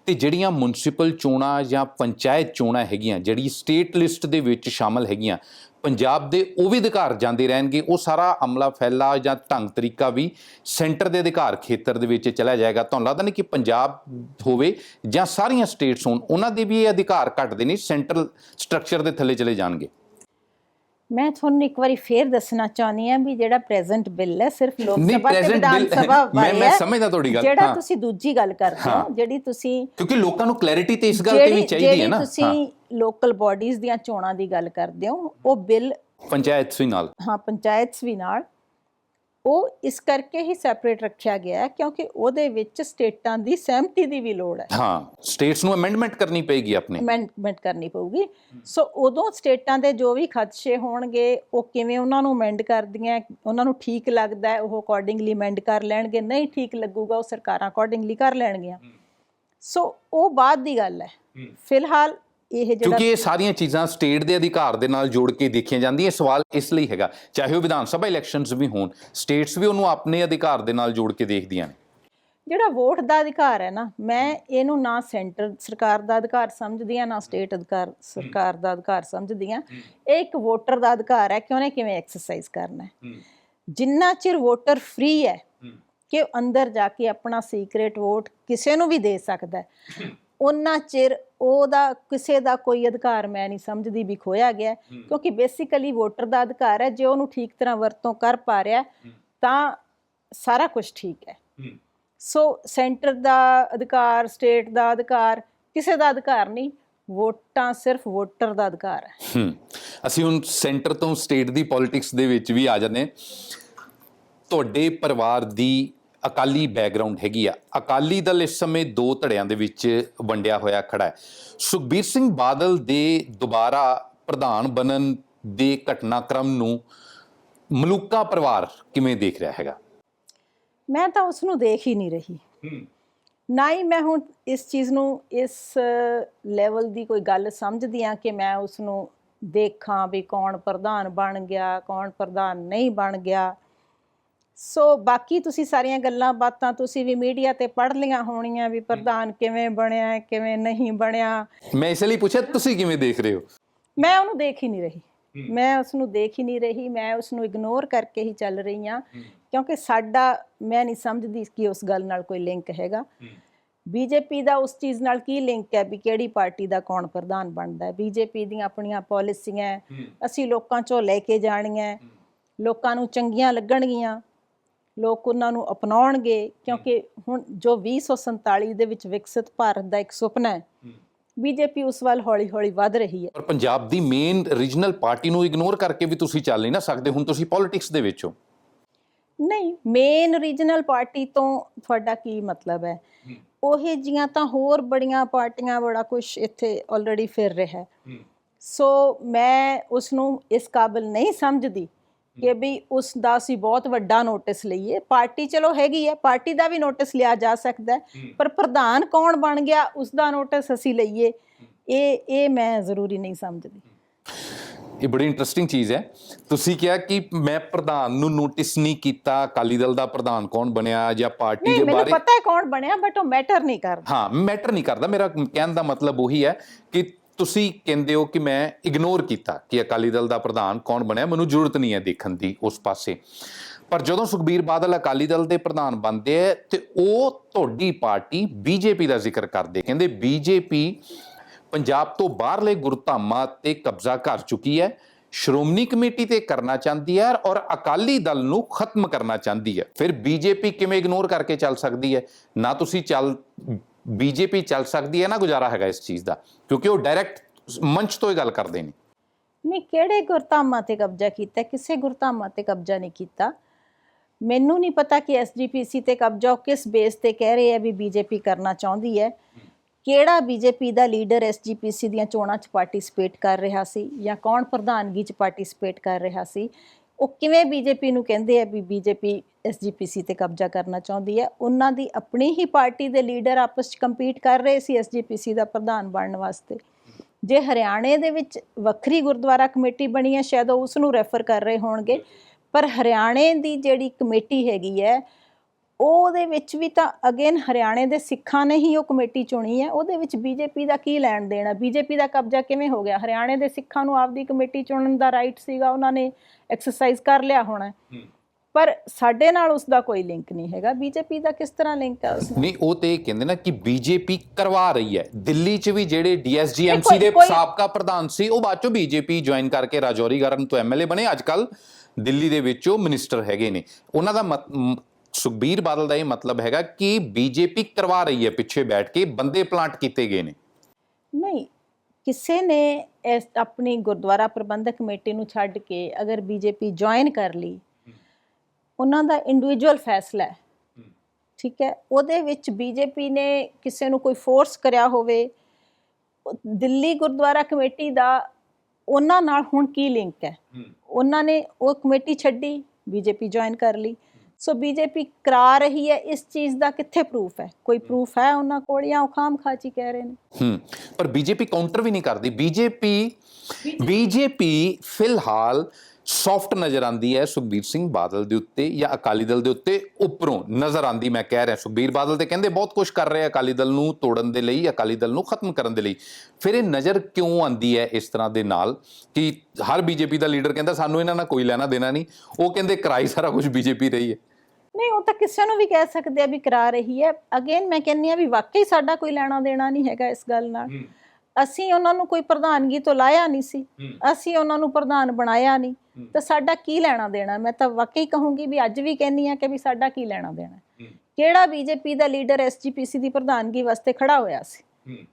ਤੇ ਜਿਹੜੀਆਂ ਮਿਊਨਿਸਪਲ ਚੋਣਾਂ ਜਾਂ ਪੰਚਾਇਤ ਚੋਣਾਂ ਹੈਗੀਆਂ ਜਿਹੜੀ ਸਟੇਟ ਲਿਸਟ ਦੇ ਵਿੱਚ ਸ਼ਾਮਲ ਹੈਗੀਆਂ ਪੰਜਾਬ ਦੇ ਉਹ ਵੀ ਅਧਿਕਾਰ ਜਾਂਦੇ ਰਹਿਣਗੇ ਉਹ ਸਾਰਾ ਅਮਲਾ ਫੈਲਾ ਜਾਂ ਢੰਗ ਤਰੀਕਾ ਵੀ ਸੈਂਟਰ ਦੇ ਅਧਿਕਾਰ ਖੇਤਰ ਦੇ ਵਿੱਚ ਚਲਾ ਜਾਏਗਾ ਤੁਹਾਨੂੰ ਲੱਗਦਾ ਨਹੀਂ ਕਿ ਪੰਜਾਬ ਹੋਵੇ ਜਾਂ ਸਾਰੀਆਂ ਸਟੇਟਸ ਹੋਣ ਉਹਨਾਂ ਦੇ ਵੀ ਇਹ ਅਧਿਕਾਰ ਘਟਦੇ ਨਹੀਂ ਸੈਂਟਰਲ ਸਟਰਕਚਰ ਦੇ ਥੱਲੇ ਚਲੇ ਜਾਣਗੇ ਮੈਂ ਤੁਹਾਨੂੰ ਇੱਕ ਵਾਰੀ ਫੇਰ ਦੱਸਣਾ ਚਾਹੁੰਦੀ ਆ ਵੀ ਜਿਹੜਾ ਪ੍ਰੈਜ਼ੈਂਟ ਬਿੱਲ ਹੈ ਸਿਰਫ ਲੋਕ ਸਭਾ ਤੇ ਵਿਧਾਨ ਸਭਾ ਮੈਂ- ਬਾਰੇ ਮੈਂ ਹੈ। ਸਮਝਦਾ ਤੁਹਾਡੀ ਗੱਲ, ਜਿਹੜਾ। ਤੁਸੀਂ ਦੂਜੀ ਗੱਲ ਕਰਦੇ ਹਾਂ। ਜਿਹੜੀ ਤੁਸੀਂ ਕਿਉਂਕਿ ਲੋਕਾਂ ਨੂੰ ਕਲੈਰਿਟੀ ਤੇ ਇਸ ਗੱਲ ਤੇ ਵੀ ਜਿਹੜੀ ਚਾਹੀਦੀ ਹੈ ਜਿਹੜੀ ਨਾ ਤੁਸੀਂ ਲੋਕਲ ਬਾਡੀਜ਼ ਦੀਆਂ ਚੋਣਾਂ ਦੀ ਗੱਲ ਕਰਦੇ ਹੋ ਉਹ ਬਿੱਲ ਪੰਚਾਇਤ ਵੀ ਨਾਲ। ਹਾਂ ਪੰਚਾਇਤਸ ਵੀ ਨਾਲ। ਉਹ ਇਸ ਕਰਕੇ ਹੀ ਸੈਪਰੇਟ ਰੱਖਿਆ ਗਿਆ ਹੈ ਕਿਉਂਕਿ ਉਹਦੇ ਵਿੱਚ ਸਟੇਟਾਂ ਦੀ ਸਹਿਮਤੀ ਦੀ ਵੀ ਲੋੜ ਹੈ। ਹਾਂ ਸਟੇਟਸ ਨੂੰ ਅਮੈਂਡਮੈਂਟ ਕਰਨੀ ਪਏਗੀ ਆਪਣੇ। ਅਮੈਂਡਮੈਂਟ ਕਰਨੀ ਪਊਗੀ। ਸੋ ਉਦੋਂ ਸਟੇਟਾਂ ਦੇ ਜੋ ਵੀ ਖਦਸ਼ੇ ਹੋਣਗੇ ਉਹ ਕਿਵੇਂ ਉਹਨਾਂ ਨੂੰ ਅਮੈਂਡ ਕਰਦੀਆਂ ਉਹਨਾਂ ਨੂੰ ਠੀਕ ਲੱਗਦਾ ਹੈ ਉਹ ਅਕੋਰਡਿੰਗਲੀ ਅਮੈਂਡ ਕਰ ਲੈਣਗੇ ਨਹੀਂ ਠੀਕ ਲੱਗੂਗਾ ਉਹ ਸਰਕਾਰਾਂ ਅਕੋਰਡਿੰਗਲੀ ਕਰ ਲੈਣਗੀਆਂ। ਸੋ ਉਹ ਬਾਅਦ ਦੀ ਗੱਲ ਹੈ। ਫਿਲਹਾਲ ਇਹ ਜਿਹੜਾ ਕਿਉਂਕਿ ਇਹ ਸਾਰੀਆਂ ਚੀਜ਼ਾਂ ਸਟੇਟ ਦੇ ਅਧਿਕਾਰ ਦੇ ਨਾਲ ਜੋੜ ਕੇ ਦੇਖੀਆਂ ਜਾਂਦੀਆਂ ਇਹ ਸਵਾਲ ਇਸ ਲਈ ਹੈਗਾ ਚਾਹੇ ਉਹ ਵਿਧਾਨ ਸਭਾ ਇਲੈਕਸ਼ਨਸ ਵੀ ਹੋਣ ਸਟੇਟਸ ਵੀ ਉਹਨੂੰ ਆਪਣੇ ਅਧਿਕਾਰ ਦੇ ਨਾਲ ਜੋੜ ਕੇ ਦੇਖਦੀਆਂ ਨੇ। ਜਿਹੜਾ ਵੋਟ ਦਾ ਅਧਿਕਾਰ ਹੈ ਨਾ ਮੈਂ ਇਹਨੂੰ ਨਾ ਸੈਂਟਰ ਸਰਕਾਰ ਦਾ ਅਧਿਕਾਰ ਸਮਝਦੀ ਆ ਨਾ ਸਟੇਟ ਅਧਿਕਾਰ ਸਰਕਾਰ ਦਾ ਅਧਿਕਾਰ ਸਮਝਦੀ ਆ ਇਹ ਇੱਕ ਵੋਟਰ ਦਾ ਅਧਿਕਾਰ ਹੈ ਕਿ ਉਹਨੇ ਕਿਵੇਂ ਐਕਸਰਸਾਈਜ਼ ਕਰਨਾ ਹੈ। ਜਿੰਨਾ ਚਿਰ ਵੋਟਰ ਫ੍ਰੀ ਹੈ ਕਿ ਅੰਦਰ ਜਾ ਕੇ ਆਪਣਾ ਸੀਕ੍ਰੇਟ ਵੋਟ ਕਿਸੇ ਨੂੰ ਵੀ ਦੇ ਸਕਦਾ ਹੈ। ਉਹਨਾਂ ਚਿਰ ਉਹਦਾ ਕਿਸੇ ਦਾ ਕੋਈ ਅਧਿਕਾਰ ਮੈਂ ਨਹੀਂ ਸਮਝਦੀ ਵੀ ਖੋਇਆ ਗਿਆ। ਕਿਉਂਕਿ ਬੇਸਿਕਲੀ ਵੋਟਰ ਦਾ ਅਧਿਕਾਰ ਹੈ ਜੇ ਉਹਨੂੰ ਠੀਕ ਤਰ੍ਹਾਂ ਵਰਤੋਂ ਕਰ ਪਾ ਰਿਹਾ ਤਾਂ ਸਾਰਾ ਕੁਝ ਠੀਕ ਹੈ। ਸੋ ਸੈਂਟਰ ਦਾ ਅਧਿਕਾਰ ਸਟੇਟ ਦਾ ਅਧਿਕਾਰ ਕਿਸੇ ਦਾ ਅਧਿਕਾਰ ਨਹੀਂ ਵੋਟਾਂ ਸਿਰਫ ਵੋਟਰ ਦਾ ਅਧਿਕਾਰ ਹੈ। ਅਸੀਂ ਹੁਣ ਸੈਂਟਰ ਤੋਂ ਸਟੇਟ ਦੀ ਪੋਲਿਟਿਕਸ ਦੇ ਵਿੱਚ ਵੀ ਆ ਜਾਂਦੇ ਹਾਂ। ਤੁਹਾਡੇ ਪਰਿਵਾਰ ਦੀ ਅਕਾਲੀ ਬੈਕਗ੍ਰਾਉਂਡ ਹੈਗੀ ਆ। ਅਕਾਲੀ ਦਲ ਇਸ ਸਮੇਂ ਦੋ ਧੜਿਆਂ ਦੇ ਵਿੱਚ ਵੰਡਿਆ ਹੋਇਆ ਖੜਾ ਹੈ। ਸੁਖਬੀਰ ਸਿੰਘ ਬਾਦਲ ਦੇ ਦੁਬਾਰਾ ਪ੍ਰਧਾਨ ਬਣਨ ਦੇ ਘਟਨਾਕ੍ਰਮ ਨੂੰ ਮਲੂਕਾ ਪਰਿਵਾਰ ਕਿਵੇਂ ਦੇਖ ਰਿਹਾ ਹੈਗਾ? ਮੈਂ ਤਾਂ ਉਸ ਨੂੰ ਦੇਖ ਹੀ ਨਹੀਂ ਰਹੀ। ਨਾ ਹੀ ਮੈਂ ਹੁਣ ਇਸ ਚੀਜ਼ ਨੂੰ ਇਸ ਲੈਵਲ ਦੀ ਕੋਈ ਗੱਲ ਸਮਝਦੀ ਆ ਕਿ ਮੈਂ ਉਸ ਨੂੰ ਦੇਖਾਂ ਵੀ ਕੌਣ ਪ੍ਰਧਾਨ ਬਣ ਗਿਆ ਕੌਣ ਪ੍ਰਧਾਨ ਨਹੀਂ ਬਣ ਗਿਆ। ਸੋ ਬਾਕੀ ਤੁਸੀਂ ਸਾਰੀਆਂ ਗੱਲਾਂ ਬਾਤਾਂ ਤੁਸੀਂ ਵੀ ਮੀਡੀਆ ਤੇ ਪੜ੍ਹ ਲੀਆਂ ਹੋਣੀਆਂ ਵੀ ਪ੍ਰਧਾਨ ਕਿਵੇਂ ਬਣਿਆ ਕਿਵੇਂ ਨਹੀਂ ਬਣਿਆ। ਮੈਂ ਇਸ ਲਈ ਪੁੱਛਿਆ ਤੁਸੀਂ ਕਿਵੇਂ ਦੇਖ ਰਹੇ ਹੋ? ਮੈਂ ਉਹਨੂੰ ਦੇਖ ਹੀ ਨਹੀਂ ਰਹੀ। ਮੈਂ ਉਸ ਨੂੰ ਦੇਖ ਹੀ ਨਹੀਂ ਰਹੀ ਮੈਂ ਉਸ ਨੂੰ ਇਗਨੋਰ ਕਰਕੇ ਹੀ ਚੱਲ ਰਹੀ ਹਾਂ। ਕਿਉਂਕਿ ਸਾਡਾ ਮੈਂ ਨਹੀਂ ਸਮਝਦੀ ਕਿ ਉਸ ਗੱਲ ਨਾਲ ਕੋਈ ਲਿੰਕ ਹੈਗਾ। ਬੀਜੇਪੀ ਦਾ ਉਸ ਚੀਜ਼ ਨਾਲ ਕੀ ਲਿੰਕ ਹੈ ਵੀ ਕਿਹੜੀ ਪਾਰਟੀ ਦਾ ਕੌਣ ਪ੍ਰਧਾਨ ਬਣਦਾ ਹੈ? ਬੀਜੇਪੀ ਦੀਆਂ ਆਪਣੀਆਂ ਪਾਲਿਸੀਆਂ ਅਸੀਂ ਲੋਕਾਂ ਚੋਂ ਲੈ ਕੇ ਜਾਣੀਆਂ ਲੋਕਾਂ ਨੂੰ ਚੰਗੀਆਂ ਲੱਗਣਗੀਆਂ। ਲੋਕ ਉਹਨਾਂ ਨੂੰ ਅਪਣਾਉਣਗੇ ਕਿਉਂਕਿ ਹੁਣ ਜੋ 2047 ਦੇ ਵਿੱਚ ਵਿਕਸਿਤ ਭਾਰਤ ਦਾ ਇੱਕ ਸੁਪਨਾ ਹੈ ਬੀਜੇਪੀ ਉਸ ਵੱਲ ਹੌਲੀ-ਹੌਲੀ ਵੱਧ ਰਹੀ ਹੈ। ਪਰ ਪੰਜਾਬ ਦੀ ਮੇਨ ਰੀਜਨਲ ਪਾਰਟੀ ਨੂੰ ਇਗਨੋਰ ਕਰਕੇ ਵੀ ਤੁਸੀਂ ਚੱਲ ਨਹੀਂ ਨਾ ਸਕਦੇ ਹੁਣ ਤੁਸੀਂ ਪੋਲਿਟਿਕਸ ਦੇ ਵਿੱਚ ਹੋ। ਨਹੀਂ ਮੇਨ ਰੀਜਨਲ ਪਾਰਟੀ ਤੋਂ ਤੁਹਾਡਾ ਕੀ ਮਤਲਬ ਹੈ? ਉਹੇ ਜੀਆਂ ਤਾਂ ਹੋਰ ਬੜੀਆਂ ਪਾਰਟੀਆਂ ਬੜਾ ਕੁਝ ਇੱਥੇ ਆਲਰੇਡੀ ਫਿਰ ਰਿਹਾ ਹੈ। ਸੋ ਮੈਂ ਉਸ ਨੂੰ ਇਸ ਕਾਬਿਲ ਨਹੀਂ ਸਮਝਦੀ ਕਿ ਵੀ ਉਸ ਦਾ ਅਸੀਂ ਬਹੁਤ ਵੱਡਾ ਨੋਟਿਸ ਲਈਏ। ਪਾਰਟੀ ਚਲੋ ਹੈਗੀ ਹੈ ਪਾਰਟੀ ਦਾ ਵੀ ਨੋਟਿਸ ਲਿਆ ਜਾ ਸਕਦਾ ਪਰ ਪ੍ਰਧਾਨ ਕੌਣ ਬਣ ਗਿਆ ਉਸ ਦਾ ਨੋਟਿਸ ਅਸੀਂ ਲਈਏ। ਇਹ ਇਹ ਮੈਂ ਜ਼ਰੂਰੀ ਨਹੀਂ ਸਮਝਦੀ। ਇਹ ਬੜੀ ਇੰਟਰਸਟਿੰਗ ਚੀਜ਼ ਹੈ। ਤੁਸੀਂ ਕਿਹਾ ਕਿ ਮੈਂ ਪ੍ਰਧਾਨ ਨੂੰ ਨੋਟਿਸ ਨਹੀਂ ਕੀਤਾ ਅਕਾਲੀ ਦਲ ਦਾ ਪ੍ਰਧਾਨ ਕੌਣ ਬਣਿਆ ਜਾਂ ਪਾਰਟੀ ਨਹੀਂ ਦੇ ਮੈਨੂੰ ਬਾਰੇ ਪਤਾ ਹੈ ਕੌਣ ਬਣਿਆ ਬਟ ਉਹ ਮੈਟਰ ਨਹੀਂ ਕਰਦਾ। ਹਾਂ ਮੈਟਰ ਨਹੀਂ ਕਰਦਾ। ਮੇਰਾ ਕਹਿਣ ਦਾ ਮਤਲਬ ਉਹੀ ਹੈ ਕਿ ਤੁਸੀਂ ਕਹਿੰਦੇ ਹੋ ਕਿ ਮੈਂ ਇਗਨੋਰ ਕੀਤਾ ਕਿ ਅਕਾਲੀ ਦਲ ਦਾ ਪ੍ਰਧਾਨ ਕੌਣ ਬਣਿਆ? ਮੈਨੂੰ ਜ਼ਰੂਰਤ ਨਹੀਂ ਹੈ ਦੇਖਣ ਦੀ ਉਸ ਪਾਸੇ। ਪਰ ਜਦੋਂ ਸੁਖਬੀਰ ਬਾਦਲ ਅਕਾਲੀ ਦਲ ਦੇ ਪ੍ਰਧਾਨ ਬਣਦੇ ਹੈ ਤੇ ਉਹ ਤੁਹਾਡੀ ਪਾਰਟੀ ਬੀਜੇਪੀ ਦਾ ਜ਼ਿਕਰ ਕਰਦੇ। ਕਹਿੰਦੇ ਬੀਜੇਪੀ ਪੰਜਾਬ ਤੋਂ ਬਾਹਰਲੇ ਗੁਰਧਾਮਾਂ ਤੇ ਕਬਜ਼ਾ ਕਰ ਚੁੱਕੀ ਹੈ, ਸ਼੍ਰੋਮਣੀ ਕਮੇਟੀ ਤੇ ਕਰਨਾ ਚਾਹੁੰਦੀ ਹੈ ਔਰ ਅਕਾਲੀ ਦਲ ਨੂੰ ਖਤਮ ਕਰਨਾ ਚਾਹੁੰਦੀ ਹੈ। ਫਿਰ ਬੀਜੇਪੀ ਕਿਵੇਂ ਇਗਨੋਰ ਕਰਕੇ ਚੱਲ ਸਕਦੀ ਹੈ? ਨਾ ਤੁਸੀਂ ਚੱਲ ਬੀਜੇਪੀ ਚੱਲ ਸਕਦੀ ਹੈ ਨਾ ਗੁਜ਼ਾਰਾ ਹੈਗਾ ਇਸ ਚੀਜ਼ ਦਾ, ਕਿਉਂਕਿ ਉਹ ਡਾਇਰੈਕਟ ਮੰਚ ਤੋਂ ਹੀ ਗੱਲ ਕਰਦੇ ਨੇ। ਨਹੀਂ, ਕਿਹੜੇ ਗੁਰਧਾਮਾਂ ਤੇ ਕਬਜ਼ਾ ਕੀਤਾ, ਕਿਸੇ ਗੁਰਧਾਮਾਂ ਤੇ ਕਬਜ਼ਾ ਨਹੀਂ ਕੀਤਾ। ਮੈਨੂੰ ਨਹੀਂ ਪਤਾ ਕਿ ਐਸਜੀਪੀਸੀ ਤੇ ਕਬਜ਼ਾ ਕਿਸ ਬੇਸ ਤੇ ਕਹਿ ਰਹੇ ਆ ਵੀ ਬੀਜੇਪੀ ਕਰਨਾ ਚਾਹੁੰਦੀ ਹੈ। ਕਿਹੜਾ ਬੀਜੇਪੀ ਦਾ ਲੀਡਰ ਐਸਜੀਪੀਸੀ ਦੀਆਂ ਚੋਣਾਂ 'ਚ ਪਾਰਟਿਸਿਪੇਟ ਕਰ ਰਿਹਾ ਸੀ ਜਾਂ ਕੌਣ ਪ੍ਰਧਾਨਗੀ 'ਚ ਪਾਰਟਿਸਿਪੇਟ ਕਰ ਰਿਹਾ ਸੀ? ਉਹ ਕਿਵੇਂ ਬੀਜੇਪੀ ਨੂੰ ਕਹਿੰਦੇ ਆ ਵੀ ਬੀਜੇਪੀ ਐਸਜੀਪੀਸੀ ਤੇ ਕਬਜ਼ਾ ਕਰਨਾ ਚਾਹੁੰਦੀ ਹੈ? ਉਹਨਾਂ ਦੀ ਆਪਣੀ ਹੀ ਪਾਰਟੀ ਦੇ ਲੀਡਰ ਆਪਸ 'ਚ ਕੰਪੀਟ ਕਰ ਰਹੇ ਸੀ ਐਸਜੀਪੀਸੀ ਦਾ ਪ੍ਰਧਾਨ ਬਣਨ ਵਾਸਤੇ। ਜੇ ਹਰਿਆਣੇ ਦੇ ਵਿੱਚ ਵੱਖਰੀ ਗੁਰਦੁਆਰਾ ਕਮੇਟੀ ਬਣੀ ਹੈ, ਸ਼ਾਇਦ ਉਹ ਉਸ ਨੂੰ ਰੈਫਰ ਕਰ ਰਹੇ ਹੋਣਗੇ। ਪਰ ਹਰਿਆਣੇ ਦੀ ਜਿਹੜੀ ਕਮੇਟੀ ਹੈਗੀ ਹੈ ਉਹਦੇ ਵਿੱਚ ਵੀ ਤਾਂ ਅਗੇਨ ਹਰਿਆਣੇ ਦੇ ਸਿੱਖਾਂ ਨੇ ਹੀ ਉਹ ਕਮੇਟੀ ਚੁਣੀ ਹੈ ਉਹਦੇ ਵਿੱਚ ਬੀਜੇਪੀ ਦਾ ਕੀ ਲੈਣ ਦੇਣਾ ਬੀਜੇਪੀ ਦਾ ਕਬਜ਼ਾ ਕਿਵੇਂ ਹੋ ਗਿਆ? ਹਰਿਆਣੇ ਦੇ ਸਿੱਖਾਂ ਨੂੰ ਆਪਦੀ ਕਮੇਟੀ ਚੁਣਨ ਦਾ ਰਾਈਟ ਸੀਗਾ ਉਹਨਾਂ ਨੇ ਐਕਸਰਸਾਈਜ਼ ਕਰ ਲਿਆ ਹੋਣਾ। ਪਰ ਸਾਡੇ ਨਾਲ ਉਸ ਦਾ ਕੋਈ ਲਿੰਕ ਨਹੀਂ ਹੈਗਾ। ਬੀਜੇਪੀ ਦਾ ਕਿਸ ਤਰ੍ਹਾਂ ਲਿੰਕ ਹੈ ਉਸ ਨਾਲ ਨਹੀਂ ਉਹ ਤੇ ਇਹ ਕਹਿੰਦੇ ਨਾ ਕਿ ਬੀਜੇਪੀ ਕਰਵਾ ਰਹੀ ਹੈ। ਦਿੱਲੀ 'ਚ ਵੀ ਜਿਹੜੇ ਡੀਐਸਜੀਐਮਸੀ ਦੇ ਸਾਬਕਾ ਪ੍ਰਧਾਨ ਸੀ ਉਹ ਬਾਅਦ ਚੋਂ ਬੀਜੇਪੀ ਜੁਆਇਨ ਕਰਕੇ ਰਾਜੌਰੀ ਗਰਨ ਤੋਂ ਐਮਐਲਏ ਬਣੇ। ਅੱਜ ਕੱਲ ਦਿੱਲੀ ਦੇ ਵਿੱਚ ਉਹ ਮਿਨਿਸਟਰ ਹੈਗੇ ਨੇ। ਉਹਨਾਂ ਦਾ ਸੁਖਬੀਰ ਬਾਦਲ ਦਾ ਇਹ ਮਤਲਬ ਹੈਗਾ ਕਿ ਬੀਜੇਪੀ ਕਰਵਾ ਰਹੀ ਹੈ ਪਿੱਛੇ ਬੈਠ ਕੇ ਬੰਦੇ ਪਲਾਂਟ ਕੀਤੇ ਗਏ ਨੇ। ਨਹੀਂ ਕਿਸੇ ਨੇ ਇਸ ਆਪਣੀ ਗੁਰਦੁਆਰਾ ਪ੍ਰਬੰਧਕ ਕਮੇਟੀ ਨੂੰ ਛੱਡ ਕੇ ਅਗਰ ਬੀਜੇਪੀ ਜੁਆਇਨ ਕਰ ਲਈ ਉਹਨਾਂ ਦਾ ਇੰਡੀਵਿਜੂਅਲ ਫੈਸਲਾ ਹੈ। ਠੀਕ ਹੈ ਉਹਦੇ ਵਿੱਚ ਬੀਜੇਪੀ ਨੇ ਕਿਸੇ ਨੂੰ ਕੋਈ ਫੋਰਸ ਕਰਿਆ ਹੋਵੇ ਦਿੱਲੀ ਗੁਰਦੁਆਰਾ ਕਮੇਟੀ ਦਾ ਉਹਨਾਂ ਨਾਲ ਹੁਣ ਕੀ ਲਿੰਕ ਹੈ? ਉਹਨਾਂ ਨੇ ਉਹ ਕਮੇਟੀ ਛੱਡੀ ਬੀਜੇਪੀ ਜੁਆਇਨ ਕਰ ਲਈ। ਸੋ ਬੀਜੇਪੀ ਕਰਾ ਰਹੀ ਹੈ ਇਸ ਚੀਜ਼ ਦਾ ਕਿੱਥੇ ਪ੍ਰੂਫ ਹੈ? ਕੋਈ ਪ੍ਰੂਫ ਹੈ ਉਹਨਾਂ ਕੋਲ ਜਾਂ ਖਾਮ ਖਾਚੀ ਕਹਿ ਰਹੇ ਨੇ? ਹੂੰ ਪਰ ਬੀਜੇਪੀ ਕਾਊਂਟਰ ਵੀ ਨਹੀਂ ਕਰਦੀ। ਬੀਜੇਪੀ ਬੀਜੇਪੀ ਫਿਲਹਾਲ ਸੌਫਟ ਨਜ਼ਰ ਆਂਦੀ ਹੈ ਸੁਖਬੀਰ ਸਿੰਘ ਬਾਦਲ ਦੇ ਉੱਤੇ ਜਾਂ ਅਕਾਲੀ ਦਲ ਦੇ ਉੱਤੇ ਉੱਪਰੋਂ ਨਜ਼ਰ ਆਂਦੀ ਮੈਂ ਕਹਿ ਰਿਹਾ ਸੁਖਬੀਰ ਬਾਦਲ ਤੇ ਕਹਿੰਦੇ ਬਹੁਤ ਕੁਝ ਕਰ ਰਹੇ ਅਕਾਲੀ ਦਲ ਨੂੰ ਤੋੜਨ ਦੇ ਲਈ ਅਕਾਲੀ ਦਲ ਨੂੰ ਖਤਮ ਕਰਨ ਦੇ ਲਈ। ਫਿਰ ਇਹ ਨਜ਼ਰ ਕਿਉਂ ਆਂਦੀ ਹੈ ਇਸ ਤਰ੍ਹਾਂ ਦੇ ਨਾਲ ਕਿ ਹਰ ਬੀਜੇਪੀ ਦਾ ਲੀਡਰ ਕਹਿੰਦਾ ਸਾਨੂੰ ਇਹਨਾਂ ਨਾਲ ਕੋਈ ਲੈਣਾ ਦੇਣਾ ਨਹੀਂ। ਉਹ ਕਹਿੰਦੇ ਕਰਾਈ ਸਾਰਾ ਕੁਝ ਬੀਜੇਪੀ ਰਹੀ ਹੈ। ਨਹੀਂ ਉਹ ਤਾਂ ਕਿਸੇ ਨੂੰ ਵੀ ਕਹਿ ਸਕਦੇ ਆ ਵੀ ਕਰਾ ਰਹੀ ਹੈ। ਅਗੇਨ ਮੈਂ ਕਹਿੰਨੀ ਆ ਵੀ ਵਾਕਈ ਸਾਡਾ ਕੋਈ ਲੈਣਾ ਦੇਣਾ ਨਹੀਂ ਹੈਗਾ ਇਸ ਗੱਲ ਨਾਲ। ਅਸੀਂ ਉਹਨਾਂ ਨੂੰ ਕੋਈ ਪ੍ਰਧਾਨਗੀ ਤੋਂ ਲਾਇਆ ਨਹੀਂ ਸੀ। ਅਸੀਂ ਉਹਨਾਂ ਨੂੰ ਪ੍ਰਧਾਨ ਬਣਾਇਆ ਨਹੀਂ। ਤਾਂ ਸਾਡਾ ਕੀ ਲੈਣਾ ਦੇਣਾ? ਮੈਂ ਤਾਂ ਵਾਕਈ ਕਹੂੰਗੀ ਵੀ ਅੱਜ ਵੀ ਕਹਿੰਨੀ ਆ ਕਿ ਵੀ ਸਾਡਾ ਕੀ ਲੈਣਾ ਦੇਣਾ? ਕਿਹੜਾ ਬੀਜੇਪੀ ਦਾ ਲੀਡਰ ਐਸਜੀਪੀਸੀ ਦੀ ਪ੍ਰਧਾਨਗੀ ਵਾਸਤੇ ਖੜਾ ਹੋਇਆ ਸੀ?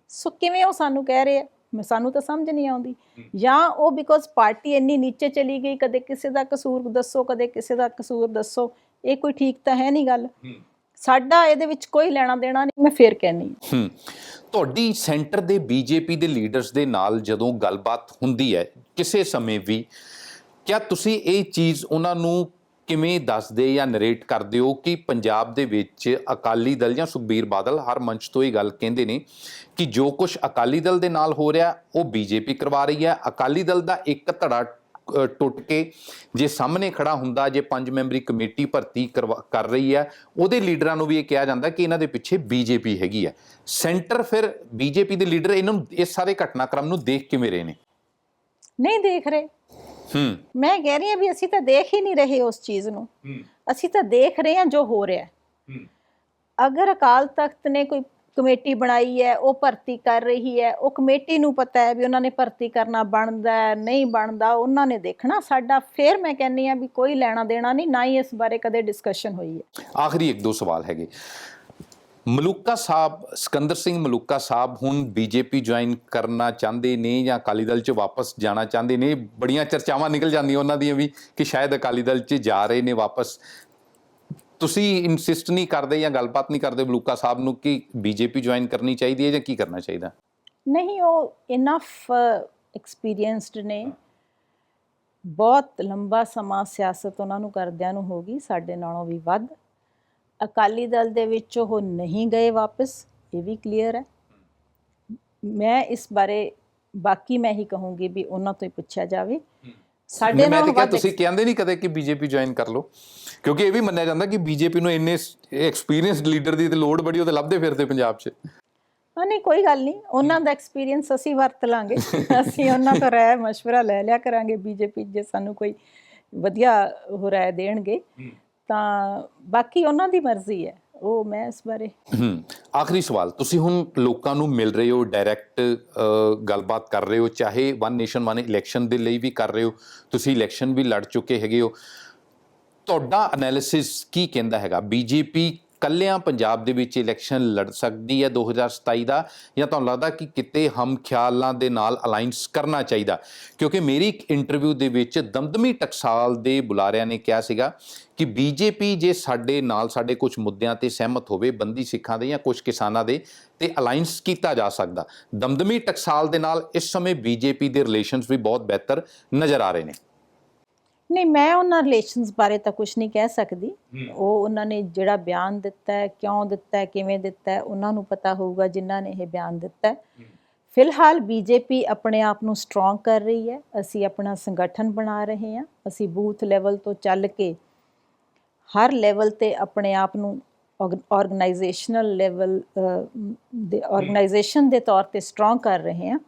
ਸੋ ਕਿਵੇਂ ਉਹ ਸਾਨੂੰ ਕਹਿ ਰਹੇ? ਆ ਮੈਂ ਸਾਨੂੰ ਤਾਂ ਸਮਝ ਨਹੀਂ ਆਉਂਦੀ। ਜਾਂ ਉਹ ਬਿਕੋਜ਼ ਪਾਰਟੀ ਇੰਨੀ ਨੀਚੇ ਚਲੀ ਗਈ ਕਦੇ ਕਿਸੇ ਦਾ ਕਸੂਰ ਦੱਸੋ ਕਦੇ ਕਿਸੇ ਦਾ ਕਸੂਰ ਦੱਸੋ। ਇਹ ਕੋਈ ਠੀਕ ਤਾਂ ਹੈ ਨਹੀਂ ਗੱਲ। ਸਾਡਾ ਇਹਦੇ ਵਿੱਚ ਕੋਈ ਲੈਣਾ ਦੇਣਾ ਨਹੀਂ ਮੈਂ ਫੇਰ ਕਹਿੰਨੀ ਹੂੰ। ਤੁਹਾਡੀ ਸੈਂਟਰ ਦੇ ਬੀਜੇਪੀ ਦੇ ਲੀਡਰਸ ਦੇ ਨਾਲ ਜਦੋਂ ਗੱਲਬਾਤ ਹੁੰਦੀ ਹੈ ਕਿਸੇ ਸਮੇਂ ਵੀ ਕਿਆ ਤੁਸੀਂ ਇਹ ਚੀਜ਼ ਉਹਨਾਂ ਨੂੰ ਕਿਵੇਂ ਦੱਸਦੇ ਜਾਂ ਨਰੇਟ ਕਰਦੇ ਹੋ ਕਿ ਪੰਜਾਬ ਦੇ ਵਿੱਚ ਅਕਾਲੀ ਦਲ ਜਾਂ ਸੁਖਬੀਰ ਬਾਦਲ ਹਰ ਮੰਚ ਤੋਂ ਇਹ ਗੱਲ ਕਹਿੰਦੇ ਨੇ ਕਿ ਜੋ ਕੁਝ ਅਕਾਲੀ ਦਲ ਦੇ ਨਾਲ ਹੋ ਰਿਹਾ ਉਹ ਬੀਜੇਪੀ ਕਰਵਾ ਰਹੀ ਹੈ। ਅਕਾਲੀ ਦਲ ਦਾ ਇੱਕ ਧੜਾ ਟੁੱਟ ਕੇ ਜੇ ਸਾਹਮਣੇ ਖੜਾ ਹੁੰਦਾ ਜੇ ਪੰਜ ਮੈਂਬਰੀ ਕਮੇਟੀ ਭਰਤੀ ਕਰ ਰਹੀ ਹੈ ਉਹਦੇ ਲੀਡਰਾਂ ਨੂੰ ਵੀ ਇਹ ਕਿਹਾ ਜਾਂਦਾ ਕਿ ਇਹਨਾਂ ਦੇ ਪਿੱਛੇ ਬੀਜੇਪੀ ਹੈਗੀ ਹੈ। ਸੈਂਟਰ ਫਿਰ ਬੀਜੇਪੀ ਦੇ ਲੀਡਰ ਇਹਨਾਂ ਨੂੰ ਇਸ ਸਾਰੇ ਘਟਨਾਕ੍ਰਮ ਨੂੰ ਦੇਖ ਕਿਵੇਂ ਰਹੇ ਨੇ? ਨਹੀਂ ਦੇਖ ਰਹੇ। ਹੂੰ। ਮੈਂ ਕਹਿ ਰਹੀ ਹਾਂ ਵੀ ਅਸੀਂ ਤਾਂ ਦੇਖ ਹੀ ਨਹੀਂ ਰਹੇ ਉਸ ਚੀਜ਼ ਨੂੰ। ਅਸੀਂ ਤਾਂ ਦੇਖ ਰਹੇ ਹਾਂ ਜੋ ਹੋ ਰਿਹਾ। ਹੈ। ਅਗਰ ਅਕਾਲ ਤਖਤ ਨੇ ਕੋਈ ਕਮੇਟੀ ਬਣਾਈ ਹੈ, ਉਹ ਭਰਤੀ ਕਰ ਰਹੀ ਹੈ। ਉਹ ਕਮੇਟੀ ਨੂੰ ਪਤਾ ਹੈ ਵੀ ਉਹਨਾਂ ਨੇ ਭਰਤੀ ਕਰਨਾ ਬਣਦਾ ਨਹੀਂ ਬਣਦਾ, ਉਹਨਾਂ ਨੇ ਦੇਖਣਾ। ਸਾਡਾ ਫੇਰ ਮੈਂ ਕਹਿੰਨੀ ਆ ਵੀ ਕੋਈ ਲੈਣਾ ਦੇਣਾ ਨਹੀਂ, ਨਾ ਹੀ ਇਸ ਬਾਰੇ ਕਦੇ ਡਿਸਕਸ਼ਨ ਹੋਈ ਹੈ। ਆਖਰੀ ਇੱਕ ਦੋ ਸਵਾਲ ਹੈਗੇ। ਮਲੂਕਾ ਸਾਹਿਬ, ਸਿਕੰਦਰ ਸਿੰਘ ਮਲੂਕਾ ਸਾਹਿਬ ਹੁਣ ਬੀਜੇਪੀ ਜੁਆਇਨ ਕਰਨਾ ਚਾਹੁੰਦੇ ਨੇ ਜਾਂ ਅਕਾਲੀ ਦਲ 'ਚ ਵਾਪਸ ਜਾਣਾ ਚਾਹੁੰਦੇ ਨੇ? ਬੜੀਆਂ ਚਰਚਾਵਾਂ ਨਿਕਲ ਜਾਂਦੀਆਂ ਉਹਨਾਂ ਦੀਆਂ ਵੀ ਕਿ ਸ਼ਾਇਦ ਅਕਾਲੀ ਦਲ 'ਚ ਜਾ ਰਹੇ ਨੇ ਵਾਪਸ। ਤੁਸੀਂ ਇਨਸਿਸਟ ਨਹੀਂ ਕਰਦੇ ਜਾਂ ਗੱਲਬਾਤ ਨਹੀਂ ਕਰਦੇ ਮਲੂਕਾ ਸਾਹਿਬ ਨੂੰ ਕਿ ਬੀਜੇਪੀ ਜੁਆਇਨ ਕਰਨੀ ਚਾਹੀਦੀ ਹੈ ਜਾਂ ਕੀ ਕਰਨਾ ਚਾਹੀਦਾ? ਨਹੀਂ ਉਹ ਇਨਫ ਐਕਸਪੀਰੀਅੰਸਡ ਨੇ। ਬਹੁਤ ਲੰਬਾ ਸਮਾਂ ਸਿਆਸਤ ਉਹਨਾਂ ਨੂੰ ਕਰਦਿਆਂ ਨੂੰ ਹੋ ਗਈ ਸਾਡੇ ਨਾਲੋਂ ਵੀ ਵੱਧ। ਅਕਾਲੀ ਦਲ ਦੇ ਵਿੱਚ ਉਹ ਨਹੀਂ ਗਏ ਵਾਪਸ ਇਹ ਵੀ ਕਲੀਅਰ ਹੈ। ਮੈਂ ਇਸ ਬਾਰੇ ਬਾਕੀ ਮੈਂ ਹੀ ਕਹੂੰਗੀ ਵੀ ਉਹਨਾਂ ਤੋਂ ਹੀ ਪੁੱਛਿਆ ਜਾਵੇ। ਸਾਡੇ ਮੈਂ ਨਾਲ ਤਾਂ ਕਿਹਾ ਵੱਧ ਤੁਸੀਂ ਕਹਿੰਦੇ ਨਹੀਂ ਕਦੇ ਕਿ ਬੀਜੇਪੀ ਜੁਆਇਨ ਕਰ ਲਓ ਕਿਉਂਕਿ ਇਹ ਵੀ ਮੰਨਿਆ ਜਾਂਦਾ ਕਿ ਬੀਜੇਪੀ ਨੂੰ ਇੰਨੇ ਐਕਸਪੀਰੀਅੰਸਡ ਲੀਡਰ ਦੀ ਤੇ ਲੋੜ ਬੜੀ ਉਹ ਤੇ ਲੱਭਦੇ ਫਿਰਦੇ ਪੰਜਾਬ 'ਚ ਹਾਂ ਨਹੀਂ ਕੋਈ ਗੱਲ ਨਹੀਂ ਉਹਨਾਂ ਦਾ ਐਕਸਪੀਰੀਅੰਸ ਅਸੀਂ ਵਰਤ ਲਾਂਗੇ ਅਸੀਂ ਉਹਨਾਂ ਤੋਂ ਰਾਏ مشورہ ਲੈ ਲਿਆ ਕਰਾਂਗੇ ਬੀਜੇਪੀ ਜੇ ਸਾਨੂੰ ਕੋਈ ਵਧੀਆ ਉਹ ਰਾਏ ਦੇਣਗੇ ਤਾਂ ਬਾਕੀ ਉਹਨਾਂ ਦੀ ਮਰਜ਼ੀ ਹੈ ਉਹ ਮੈਂ ਇਸ ਬਾਰੇ ਹੂੰ ਆਖਰੀ ਸਵਾਲ, ਤੁਸੀਂ ਹੁਣ ਲੋਕਾਂ ਨੂੰ ਮਿਲ ਰਹੇ ਹੋ ਡਾਇਰੈਕਟ ਗੱਲਬਾਤ ਕਰ ਰਹੇ ਹੋ, ਚਾਹੇ ਵਨ ਨੇਸ਼ਨ ਵਨ ਇਲੈਕਸ਼ਨ ਦੇ ਲਈ ਵੀ ਕਰ ਰਹੇ ਹੋ, ਤੁਸੀਂ ਇਲੈਕਸ਼ਨ ਵੀ ਲੜ ਚੁੱਕੇ ਹੈਗੇ ਹੋ। ਤੁਹਾਡਾ ਐਨਾਲਿਸਿਸ ਕੀ ਕਹਿੰਦਾ ਹੈਗਾ? ਬੀਜੇਪੀ ਕੱਲਿਆਂ ਪੰਜਾਬ ਦੇ ਵਿੱਚ ਇਲੈਕਸ਼ਨ ਲੜ ਸਕਦੀ ਹੈ 2027 ਦਾ, ਜਾਂ ਤੁਹਾਨੂੰ ਲੱਗਦਾ ਕਿ ਕਿਤੇ ਹਮ ਖਿਆਲਾਂ ਦੇ ਨਾਲ ਅਲਾਈਅੰਸ ਕਰਨਾ ਚਾਹੀਦਾ? ਕਿਉਂਕਿ ਮੇਰੀ ਇੱਕ ਇੰਟਰਵਿਊ ਦੇ ਵਿੱਚ ਦਮਦਮੀ ਟਕਸਾਲ ਦੇ ਬੁਲਾਰਿਆਂ ਨੇ ਕਿਹਾ ਸੀਗਾ ਕਿ ਬੀਜੇਪੀ ਜੇ ਸਾਡੇ ਨਾਲ ਸਾਡੇ ਕੁਝ ਮੁੱਦਿਆਂ ਤੇ ਸਹਿਮਤ ਹੋਵੇ, ਬੰਦੀ ਸਿੱਖਾਂ ਦੇ ਜਾਂ ਕੁਝ ਕਿਸਾਨਾਂ ਦੇ, ਤੇ ਅਲਾਈਅੰਸ ਕੀਤਾ ਜਾ ਸਕਦਾ। ਦਮਦਮੀ ਟਕਸਾਲ ਦੇ ਨਾਲ ਇਸ ਸਮੇਂ ਬੀਜੇਪੀ ਦੇ ਰਿਲੇਸ਼ਨਸ ਵੀ ਬਹੁਤ ਬਿਹਤਰ ਨਜ਼ਰ ਆ ਰਹੇ ਨੇ। ਨਹੀਂ ਮੈਂ ਉਹਨਾਂ ਰਿਲੇਸ਼ਨਸ ਬਾਰੇ ਤਾਂ ਕੁਝ ਨਹੀਂ ਕਹਿ ਸਕਦੀ। ਉਹ ਉਹਨਾਂ ਨੇ ਜਿਹੜਾ ਬਿਆਨ ਦਿੱਤਾ ਹੈ ਕਿਉਂ ਦਿੱਤਾ ਹੈ ਕਿਵੇਂ ਦਿੱਤਾ ਹੈ ਉਹਨਾਂ ਨੂੰ ਪਤਾ ਹੋਊਗਾ ਜਿਨ੍ਹਾਂ ਨੇ ਇਹ ਬਿਆਨ ਦਿੱਤਾ ਹੈ। ਫਿਲਹਾਲ ਬੀਜੇਪੀ ਆਪਣੇ ਆਪ ਨੂੰ ਸਟਰੋਂਗ ਕਰ ਰਹੀ ਹੈ। ਅਸੀਂ ਆਪਣਾ ਸੰਗਠਨ ਬਣਾ ਰਹੇ ਹਾਂ। ਅਸੀਂ ਬੂਥ ਲੈਵਲ ਤੋਂ ਚੱਲ ਕੇ ਹਰ ਲੈਵਲ ਤੇ ਆਪਣੇ ਆਪ ਨੂੰ ਆਰਗੇਨਾਈਜੇਸ਼ਨਲ ਲੈਵਲ ਦੇ ਆਰਗੇਨਾਈਜੇਸ਼ਨ ਦੇ ਤੌਰ ਤੇ ਸਟਰੋਂਗ ਕਰ ਰਹੇ ਹਾਂ।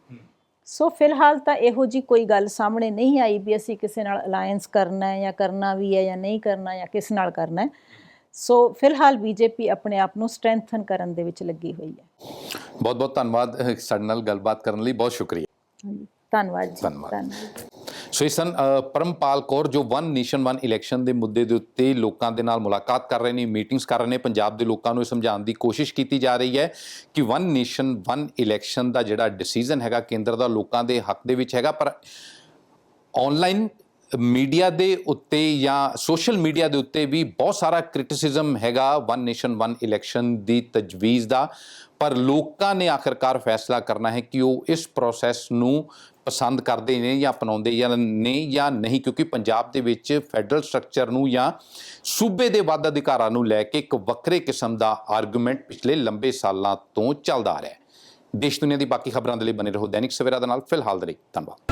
ਸੋ ਫਿਲਹਾਲ ਤਾਂ ਇਹੋ ਜੀ ਕੋਈ ਗੱਲ ਸਾਹਮਣੇ ਨਹੀਂ ਆਈ ਵੀ ਅਸੀਂ ਕਿਸੇ ਨਾਲ ਅਲਾਈਅੰਸ ਕਰਨਾ ਹੈ ਜਾਂ ਕਰਨਾ ਵੀ ਹੈ ਜਾਂ ਨਹੀਂ ਕਰਨਾ ਜਾਂ ਕਿਸ ਨਾਲ ਕਰਨਾ ਹੈ। ਸੋ ਫਿਲਹਾਲ ਬੀਜੇਪੀ ਆਪਣੇ ਆਪ ਨੂੰ ਸਟਰੈਂਥਨ ਕਰਨ ਦੇ ਵਿੱਚ ਲੱਗੀ ਹੋਈ ਹੈ। ਬਹੁਤ ਬਹੁਤ ਧੰਨਵਾਦ ਸਾਡੇ ਨਾਲ ਗੱਲਬਾਤ ਕਰਨ ਲਈ। ਬਹੁਤ ਸ਼ੁਕਰੀਆ। ਧੰਨਵਾਦ ਜੀ। ਧੰਨਵਾਦ। ਸੋ ਇਸ ਸਨ ਪਰਮਪਾਲ ਕੌਰ ਜੋ ਵਨ ਨੇਸ਼ਨ ਵਨ ਇਲੈਕਸ਼ਨ ਦੇ ਮੁੱਦੇ ਦੇ ਉੱਤੇ ਲੋਕਾਂ ਦੇ ਨਾਲ ਮੁਲਾਕਾਤ ਕਰ ਰਹੇ ਨੇ ਮੀਟਿੰਗਸ ਕਰ ਰਹੇ ਨੇ, ਪੰਜਾਬ ਦੇ ਲੋਕਾਂ ਨੂੰ ਇਹ ਸਮਝਾਉਣ ਦੀ ਕੋਸ਼ਿਸ਼ ਕੀਤੀ ਜਾ ਰਹੀ ਹੈ ਕਿ ਵਨ ਨੇਸ਼ਨ ਵਨ ਇਲੈਕਸ਼ਨ ਦਾ ਜਿਹੜਾ ਡਿਸੀਜਨ ਹੈਗਾ ਕੇਂਦਰ ਦਾ ਲੋਕਾਂ ਦੇ ਹੱਕ ਦੇ ਵਿੱਚ ਹੈਗਾ, ਪਰ ਆਨਲਾਈਨ ਮੀਡੀਆ ਦੇ ਉੱਤੇ ਜਾਂ ਸੋਸ਼ਲ ਮੀਡੀਆ ਦੇ ਉੱਤੇ ਵੀ ਬਹੁਤ ਸਾਰਾ ਕ੍ਰਿਟਿਸਿਜ਼ਮ ਹੈਗਾ ਵਨ ਨੇਸ਼ਨ ਵਨ ਇਲੈਕਸ਼ਨ ਦੀ ਤਜਵੀਜ਼ ਦਾ, ਪਰ ਲੋਕਾਂ ਨੇ ਆਖਰਕਾਰ ਫੈਸਲਾ ਕਰਨਾ ਹੈ ਕਿ ਉਹ ਇਸ ਪ੍ਰੋਸੈਸ ਨੂੰ ਪਸੰਦ ਕਰਦੇ ਨੇ ਜਾਂ ਅਪਣਾਉਂਦੇ ਜਾਂ ਨਹੀਂ ਜਾਂ ਨਹੀਂ, ਕਿਉਂਕਿ ਪੰਜਾਬ ਦੇ ਵਿੱਚ ਫੈਡਰਲ ਸਟਰਕਚਰ ਨੂੰ ਜਾਂ ਸੂਬੇ ਦੇ ਵੱਧ ਅਧਿਕਾਰਾਂ ਨੂੰ ਲੈ ਕੇ ਇੱਕ ਵੱਖਰੇ ਕਿਸਮ ਦਾ ਆਰਗੂਮੈਂਟ ਪਿਛਲੇ ਲੰਬੇ ਸਾਲਾਂ ਤੋਂ ਚੱਲਦਾ ਆ ਰਿਹਾ ਹੈ। ਦੇਸ਼ ਦੁਨੀਆ ਦੀ ਬਾਕੀ ਖਬਰਾਂ ਦੇ ਲਈ ਬਨੇ ਰਹੋ ਦੈਨਿਕ ਸਵੇਰਾ ਦੇ ਨਾਲ, ਫਿਲਹਾਲ ਦੇ ਲਈ ਧੰਨਵਾਦ।